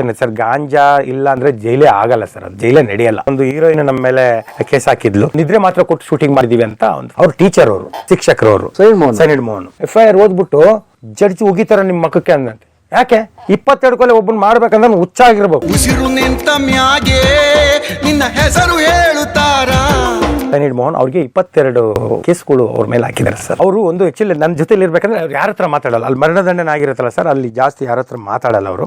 Sir ಗಾಂಜಾ ಇಲ್ಲ ಅಂದ್ರೆ ಜೈಲೇ ಆಗಲ್ಲ ಸರ್ ಅದು ಜೈಲೇ ನಡೆಯಲ್ಲ. ಒಂದು ಹೀರೋಯಿನ್ ನಮ್ಮ ಮೇಲೆ ಕೇಸ್ ಹಾಕಿದ್ಲು. ನಿದ್ರೆ ಮಾತ್ರ ಕೊಟ್ಟು ಶೂಟಿಂಗ್ ಮಾಡಿದೀವಿ ಅಂತ ಒಂದು. ಅವ್ರ ಟೀಚರ್ ಅವರು ಶಿಕ್ಷಕರು ಅವರು cyanide Mohan. F I R ಓದ್ಬಿಟ್ಟು judge ಉಗಿತಾರ ನಿಮ್ಮ ಮಕ್ಕಕ್ಕೆ ಅಂದಂತೆ. ಯಾಕೆ? ಇಪ್ಪತ್ತೆರಡು ಕೊಲೆ ಒಬ್ಬನ್ ಮಾಡ್ಬೇಕಂದ್ರೆ ಹುಚ್ಚಾಗಿರ್ಬೇಕು. ಉಸಿರು ನಿಂತ ಮ್ಯಾಗೆ ನಿನ್ನ ಹೆಸರು ಹೇಳುತ್ತಾರ? ಸೈನಿಡ್ ಮೋಹನ್ ಅವ್ರಿಗೆ ಇಪ್ಪತ್ತೆರಡು ಕೇಸ್ಗಳು ಅವ್ರ ಮೇಲೆ ಹಾಕಿದ್ದಾರೆ ಸರ್. ಅವರು ಒಂದು ಆಕ್ಚುಲಿ ನನ್ನ ಜೊತೆಲಿ ಇರ್ಬೇಕಂದ್ರೆ ಅವ್ರು ಯಾರ ಹತ್ರ ಮಾತಾಡಲ್ಲ. ಅಲ್ಲಿ ಮರಣದಂಡನೆ ಆಗಿರುತ್ತಲ್ಲ ಸರ್ ಅಲ್ಲಿ ಜಾಸ್ತಿ ಯಾರ ಹತ್ರ ಮಾತಾಡಲ್ಲ ಅವರು.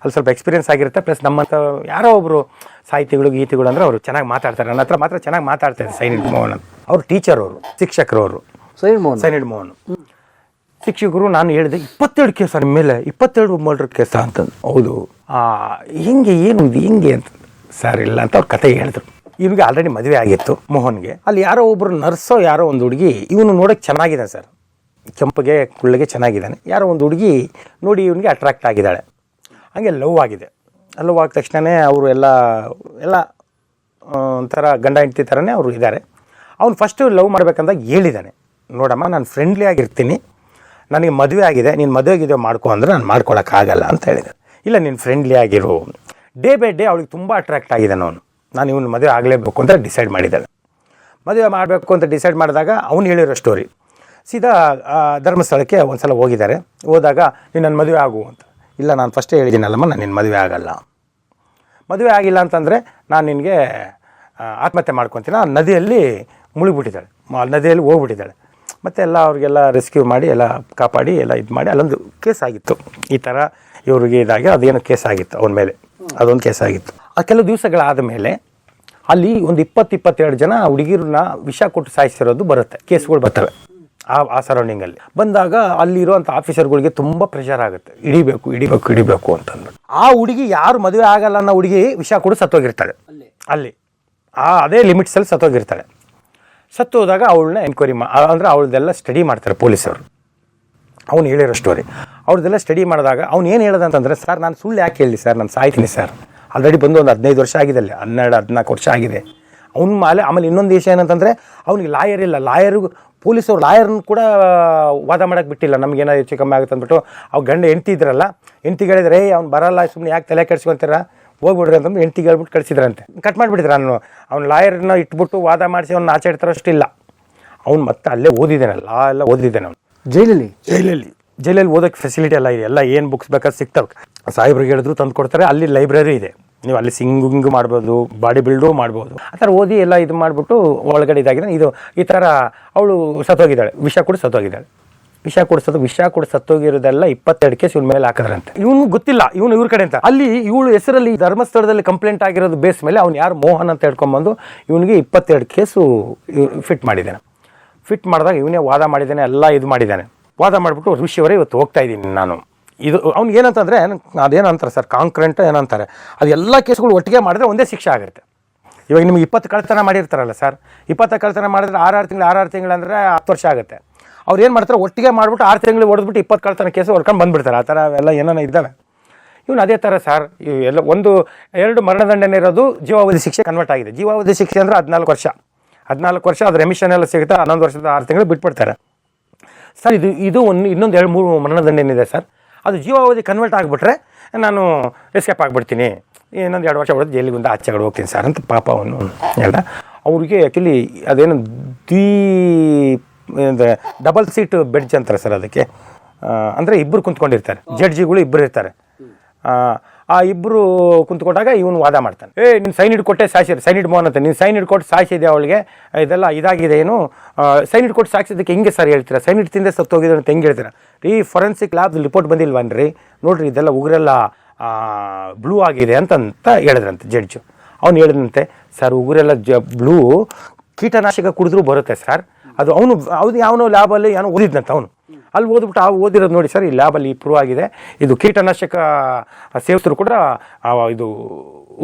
ಅಲ್ಲಿ ಸ್ವಲ್ಪ ಎಕ್ಸ್ಪೀರಿಯನ್ಸ್ ಆಗಿರುತ್ತೆ ಪ್ಲಸ್ ನಮ್ಮಂತ ಯಾರೋ ಒಬ್ಬರು ಸಾಹಿತಿಗಳು ಗೀತೆಗಳು ಅಂದ್ರೆ ಅವರು ಚೆನ್ನಾಗಿ ಮಾತಾಡ್ತಾರೆ. ನನ್ನ ಹತ್ರ ಮಾತ್ರ ಚೆನ್ನಾಗಿ ಮಾತಾಡ್ತಾರೆ ಸೈನಿಡ್ ಮೋಹನ್ ಅವ್ರು ಟೀಚರ್ ಅವರು ಶಿಕ್ಷಕರು ಅವರು. ಸೈನಿಡ್ ಮೋಹನ್. ಸೈನಿಡ್ ಮೋಹನ್. ಶಿಕ್ಷಕರು ನಾನು ಹೇಳಿದೆ ಇಪ್ಪತ್ತೆರಡು ಕೇಸ ನಿಮ್ಮ ಮೇಲೆ ಇಪ್ಪತ್ತೆರಡು ಮರ್ಡರ್ ಕೇಸ ಅಂತಂದು ಹೌದು. ಹಿಂಗೆ ಹೆಂಗೆ ಏನು ಇದು ಹೆಂಗೆ ಅಂತ. ಸರ್ ಇಲ್ಲ ಅಂತ ಅವ್ರ ಕತೆ ಹೇಳಿದ್ರು. ಇವ್ರಿಗೆ ಆಲ್ರೆಡಿ ಮದುವೆ ಆಗಿತ್ತು, ಮೋಹನ್ಗೆ. ಅಲ್ಲಿ ಯಾರೋ ಒಬ್ರು ನರ್ಸೋ, ಯಾರೋ ಒಂದು ಹುಡುಗಿ, ಇವನು ನೋಡೋಕೆ ಚೆನ್ನಾಗಿದೆ ಸರ್. ಕೆಂಪಗೆ, ಕುಳ್ಳಗೆ ಚೆನ್ನಾಗಿದ್ದಾನೆ. ಯಾರೋ ಒಂದು ಹುಡುಗಿ ನೋಡಿ ಇವನಿಗೆ ಅಟ್ರಾಕ್ಟ್ ಆಗಿದ್ದಾಳೆ. ಹಾಗೆ ಲವ್ ಆಗಿದೆ. ಲವ್ ಆದ ತಕ್ಷಣವೇ ಅವರು ಎಲ್ಲ ಎಲ್ಲ ಒಂಥರ ಗಂಡ ಹೆಂಡತಿ ಥರನೇ ಅವರು ಇದ್ದಾರೆ ಅವ್ನು ಫಸ್ಟು ಲವ್ ಮಾಡ್ಬೇಕಂದಾಗ ಹೇಳಿದ್ದಾನೆ ನೋಡಮ್ಮ, ನಾನು ಫ್ರೆಂಡ್ಲಿ ಆಗಿರ್ತೀನಿ. ನನಗೆ ಮದುವೆ ಆಗಿದೆ. ನೀನು ಮದುವೆ ಆಗಿದೆ ಮಾಡ್ಕೊ ಅಂದ್ರೆ ನಾನು ಮಾಡ್ಕೊಳಕ್ಕಾಗಲ್ಲ ಅಂತ ಹೇಳಿದೆ ಇಲ್ಲ, ನೀನು ಫ್ರೆಂಡ್ಲಿ ಆಗಿರು. ಡೇ ಬೈ ಡೇ ಅವಳಿಗೆ ತುಂಬ ಅಟ್ರಾಕ್ಟ್ ಆಗಿದ್ದಾನೆ ಅವನು. ನಾನು ಇವನು ಮದುವೆ ಆಗಲೇಬೇಕು ಅಂತ ಡಿಸೈಡ್ ಮಾಡಿದ್ದಾಳೆ. ಮದುವೆ ಮಾಡಬೇಕು ಅಂತ ಡಿಸೈಡ್ ಮಾಡಿದಾಗ ಅವನು ಹೇಳಿರೋ ಸ್ಟೋರಿ ಸೀದಾ ಧರ್ಮಸ್ಥಳಕ್ಕೆ ಒಂದು ಸಲ ಹೋಗಿದ್ದಾರೆ. ಹೋದಾಗ, ನೀನು ನನ್ನ ಮದುವೆ ಆಗು ಅಂತ. ಇಲ್ಲ, ನಾನು ಫಸ್ಟೇ ಹೇಳಿದ್ದೀನಲ್ಲಮ್ಮ, ನಾನು ನಿನ್ನ ಮದುವೆ ಆಗಲ್ಲ. ಮದುವೆ ಆಗಿಲ್ಲ ಅಂತಂದರೆ ನಾನು ನಿನಗೆ ಆತ್ಮಹತ್ಯೆ ಮಾಡ್ಕೊತೀನಿ. ನದಿಯಲ್ಲಿ ಮುಳುಗಿಬಿಟ್ಟಿದ್ದಾಳೆ. ನದಿಯಲ್ಲಿ ಹೋಗ್ಬಿಟ್ಟಿದ್ದಾಳೆ. ಮತ್ತು ಎಲ್ಲ ಅವ್ರಿಗೆಲ್ಲ ರೆಸ್ಕ್ಯೂ ಮಾಡಿ, ಎಲ್ಲ ಕಾಪಾಡಿ, ಎಲ್ಲ ಇದು ಮಾಡಿ, ಅಲ್ಲೊಂದು ಕೇಸ್ ಆಗಿತ್ತು. ಈ ಥರ ಇವ್ರಿಗೆ ಇದಾಗಿ ಅದೇನೋ ಕೇಸ್ ಆಗಿತ್ತು ಅವನ ಮೇಲೆ. ಅದೊಂದು ಕೇಸ್ ಆಗಿತ್ತು. ಆ ಕೆಲವು ದಿವಸಗಳಾದ ಮೇಲೆ ಅಲ್ಲಿ ಒಂದು ಇಪ್ಪತ್ತು ಇಪ್ಪತ್ತೆರಡು ಜನ ಹುಡುಗಿರನ್ನ ವಿಷ ಕೊಟ್ಟು ಸಾಯಿಸಿರೋದು ಬರುತ್ತೆ. ಕೇಸ್ಗಳು ಬರ್ತವೆ. ಆ ಆ ಸರೌಂಡಿಂಗಲ್ಲಿ ಬಂದಾಗ ಅಲ್ಲಿರುವಂಥ ಆಫೀಸರ್ಗಳಿಗೆ ತುಂಬ ಪ್ರೆಷರ್ ಆಗುತ್ತೆ. ಹಿಡಿಬೇಕು ಹಿಡಿಬೇಕು ಹಿಡಿಬೇಕು ಅಂತಂದು ಆ ಹುಡುಗಿ ಯಾರು ಮದುವೆ ಆಗಲ್ಲ ಅನ್ನೋ ಹುಡುಗಿ ವಿಷ ಕೂಡ ಸತ್ತೋಗಿರ್ತಾಳೆ. ಅಲ್ಲಿ. ಆ ಅದೇ ಲಿಮಿಟ್ಸಲ್ಲಿ ಸತ್ತೋಗಿರ್ತಾಳೆ. ಸತ್ತು ಹೋದಾಗ ಅವಳನ್ನ ಎನ್ಕ್ವೈರಿ ಮಾ ಅಂದರೆ ಅವಳದೆಲ್ಲ ಸ್ಟಡಿ ಮಾಡ್ತಾರೆ ಪೊಲೀಸರು ಅವ್ನು ಹೇಳಿರೋ ಸ್ಟೋರಿ ಅವ್ರದ್ದೆಲ್ಲ ಸ್ಟಡಿ ಮಾಡಿದಾಗ ಅವ್ನು ಏನು ಹೇಳ್ದಂತಂದ್ರೆ ಸರ್ ನಾನು ಸುಳ್ಳು ಯಾಕೆ ಹೇಳಿ ಸರ್? ನಾನು ಸಾಯ್ತೀನಿ ಸರ್. ಆಲ್ರೆಡಿ ಬಂದು ಒಂದು ಹದಿನೈದು ವರ್ಷ ಆಗಿದೆ ಅಲ್ಲಿ ಹನ್ನೆರಡು ಹದಿನಾಲ್ಕು ವರ್ಷ ಆಗಿದೆ. ಅವ್ನ ಮೇಲೆ ಆಮೇಲೆ ಇನ್ನೊಂದು ವಿಷಯ ಏನಂತಂದರೆ ಅವ್ನಿಗೆ ಲಾಯರ್ ಇಲ್ಲ. ಲಾಯರು ಪೊಲೀಸವ್ರು ಲಾಯರ್ನ ಕೂಡ ವಾದ ಮಾಡೋಕ್ಕೆ ಬಿಟ್ಟಿಲ್ಲ. ನಮಗೇನೋ ಹೆಚ್ಚು ಕಮ್ಮಿ ಆಗುತ್ತೆ ಅಂದ್ಬಿಟ್ಟು ಅವ್ರು ಗಂಡ ಹೆಂಡ್ತಿ ಇದ್ರಲ್ಲ ಹೆಂಡ್ತಿಗೆ ಹೇಳಿದ್ರೆ ಅವ್ನು ಬರಲ್ಲ ಸುಮ್ಮನೆ ಯಾಕೆ ತಲೆ ಕೆಡಿಸ್ಕೊಂತೀರ? ಹೋಗ್ಬಿಡ್ರಿ ಅಂತಂದು ಹೆಂಡ್ತಿಗೆ ಹೇಳ್ಬಿಟ್ಟು ಕಳಿಸಿದ್ರಂತೆ. ಕಟ್ ಮಾಡಿಬಿಟ್ಟಿದ್ರು ನಾನು ಅವ್ನು ಲಾಯರ್ನ ಇಟ್ಬಿಟ್ಟು ವಾದ ಮಾಡಿಸಿ ಅವ್ನು ಆಚೆ ಇಡ್ತಾರಷ್ಟಿಲ್ಲ ಅವ್ನು ಮತ್ತೆ ಅಲ್ಲೇ ಓದಿದ್ದಾನೆ ಲಾ ಎಲ್ಲ ಓದಿದ್ದಾನೆ ಅವ್ನು. ಜೈಲಲ್ಲಿ? ಜೈಲಲ್ಲಿ. ಜೈಲಲ್ಲಿ ಓದೋಕ್ಕೆ ಫೆಸಿಲಿಟಿ ಎಲ್ಲ ಇದೆ. ಎಲ್ಲ ಏನು ಬುಕ್ಸ್ ಬೇಕಾದ್ರೆ ಸಿಗ್ತವೆ. ಸಾಹೇಬ್ರಿಗೆ ಹೇಳಿದ್ರು ತಂದು ಕೊಡ್ತಾರೆ. ಅಲ್ಲಿ ಲೈಬ್ರರಿ ಇದೆ. ನೀವು ಅಲ್ಲಿ ಸಿಂಗಿಂಗ್ ಮಾಡ್ಬೋದು ಬಾಡಿ ಬಿಲ್ಡು ಮಾಡ್ಬೋದು. ಆ ಥರ ಓದಿ ಎಲ್ಲ ಇದು ಮಾಡಿಬಿಟ್ಟು ಒಳಗಡೆ ಇದಾಗಿದೆ. ಇದು ಈ ಥರ ಅವಳು ಸತ್ತೋಗಿದ್ದಾಳೆ. ವಿಷ ಕೂಡ ಸತ್ತೋಗಿದ್ದಾಳೆ. ವಿಷ ಕೊಡಿಸೋದು ವಿಷ ಕೂಡ ಸತ್ತೋಗಿರೋದೆಲ್ಲ ಇಪ್ಪತ್ತೆರಡು ಕೇಸ್ ಇವ್ನ ಮೇಲೆ ಹಾಕಿದ್ರಂತೆ. ಇವನು ಗೊತ್ತಿಲ್ಲ. ಇವನು ಇವ್ರ ಕಡೆ ಅಂತ. ಅಲ್ಲಿ ಇವಳು ಹೆಸರಲ್ಲಿ ಧರ್ಮಸ್ಥಳದಲ್ಲಿ ಕಂಪ್ಲೇಂಟ್ ಆಗಿರೋದು ಬೇಸ್ ಮೇಲೆ ಅವ್ನು ಯಾರು? ಮೋಹನ್ ಅಂತ ಹೇಳ್ಕೊಂಬಂದು ಇವನಿಗೆ ಇಪ್ಪತ್ತೆರಡು ಕೇಸು ಫಿಟ್ ಮಾಡಿದ್ದಾನೆ. ಫಿಟ್ ಮಾಡಿದಾಗ ಇವನೇ ವಾದ ಮಾಡಿದ್ದಾನೆ, ಎಲ್ಲ ಇದು ಮಾಡಿದ್ದಾನೆ. ವಾದ ಮಾಡಿಬಿಟ್ಟು ವಿಷಯವರೆಗೆ ಇವತ್ತು ಹೋಗ್ತಾ ಇದ್ದೀನಿ ನಾನು. ಇದು ಅವ್ನಿಗೆ ಏನಂತಂದರೆ, ಅದೇನಂತಾರೆ ಸರ್ ಕಾಂಕ್ರೆಂಟ್ ಏನಂತಾರೆ ಎಲ್ಲ ಕೇಸ್ಗಳು ಒಟ್ಟಿಗೆ ಮಾಡಿದ್ರೆ ಒಂದೇ ಶಿಕ್ಷೆ ಆಗಿರುತ್ತೆ. ಇವಾಗ ನಿಮ್ಗೆ ಇಪ್ಪತ್ತು ಕಳ್ತನ ಮಾಡಿರ್ತಾರಲ್ಲ ಸರ್, ಇಪ್ಪತ್ತು ಕಳ್ತನ ಮಾಡಿದ್ರೆ ಆರಾರು ತಿಂಗಳು ಆರಾರು ತಿಂಗಳು ಅಂದರೆ ಹತ್ತು ವರ್ಷ ಆಗುತ್ತೆ. ಅವ್ರು ಏನು ಮಾಡ್ತಾರೆ, ಒಟ್ಟಿಗೆ ಮಾಡಿಬಿಟ್ಟು ಆರು ತಿಂಗಳು ಹೊಡೆದ್ಬಿಟ್ಟು ಇಪ್ಪತ್ತು ಕಳ್ತನ ಕೇಸು ಹೊಡ್ಕೊಂಡು ಬಂದುಬಿಡ್ತಾರೆ. ಆ ಥರ ಎಲ್ಲ ಏನೇನೋ ಇದ್ದಾವೆ. ಇವನು ಅದೇ ಥರ ಸರ್ ಎಲ್ಲ ಒಂದು, ಎರಡು ಮರಣದಂಡನೆ ಇರೋದು ಜೀವಾವಧಿ ಶಿಕ್ಷೆ ಕನ್ವರ್ಟ್ ಆಗಿದೆ. ಜೀವಾವಧಿ ಶಿಕ್ಷೆ ಅಂದರೆ ಹದಿನಾಲ್ಕು ವರ್ಷ. ಹದಿನಾಲ್ಕು ವರ್ಷ ಅದು ರೆಮಿಷನ್ ಎಲ್ಲ ಸಿಗುತ್ತೆ, ಹನ್ನೊಂದು ವರ್ಷದ ಆರು ತಿಂಗಳು ಬಿಟ್ಬಿಡ್ತಾರೆ. ಸರ್, ಇದು ಇದು ಒಂದು ಇನ್ನೊಂದು ಎರಡು ಮೂರು ಮರಣದಂಡ ಏನಿದೆ ಸರ್. ಅದು ಜೀವಾವಧಿ ಕನ್ವರ್ಟ್ ಆಗಿಬಿಟ್ರೆ ನಾನು ಎಸ್ಕೇಪ್ ಆಗಿಬಿಡ್ತೀನಿ. ಇನ್ನೊಂದು ಎರಡು ವರ್ಷ ಹೊಡೆದು ಜೈಲಿಗೆ ಒಂದು ಆಚೆ ಕಡೆ ಹೋಗ್ತೀನಿ ಸರ್ ಅಂತ ಪಾಪ ಅವನು ಹೇಳ್ದ. ಅವ್ರಿಗೆ ಆ್ಯಕ್ಚುಲಿ ಅದೇನು ದ್ವೀ ಡಬಲ್ ಸೀಟ್ ಬೆಡ್ಜ್ ಅಂತಾರೆ ಸರ್ ಅದಕ್ಕೆ. ಅಂದರೆ ಇಬ್ಬರು ಕುಂತ್ಕೊಂಡಿರ್ತಾರೆ. ಜಡ್ಜಿಗಳು ಇಬ್ಬರು ಇರ್ತಾರೆ. ಆ, ಇಬ್ಬರು ಕುಂತ್ಕೊಂಡಾಗ ಇವನು ವಾದ ಮಾಡ್ತಾನೆ. ಏ ನೀನು ಸೈನ್ ಹಿಡ್ಕೊಟ್ಟೆ ಸಾಕ್ಷಿ ಸೈನ್ ಹಿಡ್ ಮೋಹನ್ ಅಂತ. ನೀನು ಸೈನ್ ಹಿಡ್ಕೊಟ್ಟು ಸಾಯಿಸಿದೆ ಅವಳಿಗೆ? ಇದೆಲ್ಲ ಇದಾಗಿದೆ ಏನು? ಸೈನ್ ಹಿಡ್ಕೊಟ್ಟು ಸಾಯಿಸಿದ್ದಕ್ಕೆ ಹೆಂಗೆ ಸರ್ ಹೇಳ್ತೀರಾ? ಸೈನ್ ಹಿಡ್ ತಿಂದೆ ಸತ್ತೋಗಿದೆ ಅಂತ ಹೆಂಗೆ ಹೇಳ್ತೀರಾ? ರೀ ಫೊರೆನ್ಸಿಕ್ ಲ್ಯಾಬ್ ರಿಪೋರ್ಟ್ ಬಂದಿಲ್ವನ್ರಿ ನೋಡ್ರಿ ಇದೆಲ್ಲ ಉಗುರೆಲ್ಲ ಬ್ಲೂ ಆಗಿದೆ ಅಂತ ಅಂತ ಹೇಳಿದ್ರಂತೆ ಜಡ್ಜು ಅವನು ಹೇಳಿದಂತೆ ಸರ್ ಉಗುರೆಲ್ಲ ಜ ಬ್ಲೂ ಕೀಟನಾಶಕ ಕುಡಿದ್ರೂ ಬರುತ್ತೆ ಸರ್. ಅದು ಅವನು ಅವ್ನು ಯಾವನೋ ಲ್ಯಾಬಲ್ಲಿ ಏನೋ ಓದಿದ್ನಂತ ಅವನು. ಅಲ್ಲಿ ಓದ್ಬಿಟ್ಟು ಆ ಓದಿರೋದು ನೋಡಿ ಸರ್ ಈ ಲ್ಯಾಬಲ್ಲಿ ಪ್ರೂವ್ ಆಗಿದೆ. ಇದು ಕೀಟನಾಶಕ ಸೇವಿಸಿದ್ರು ಕೂಡ ಆ ಇದು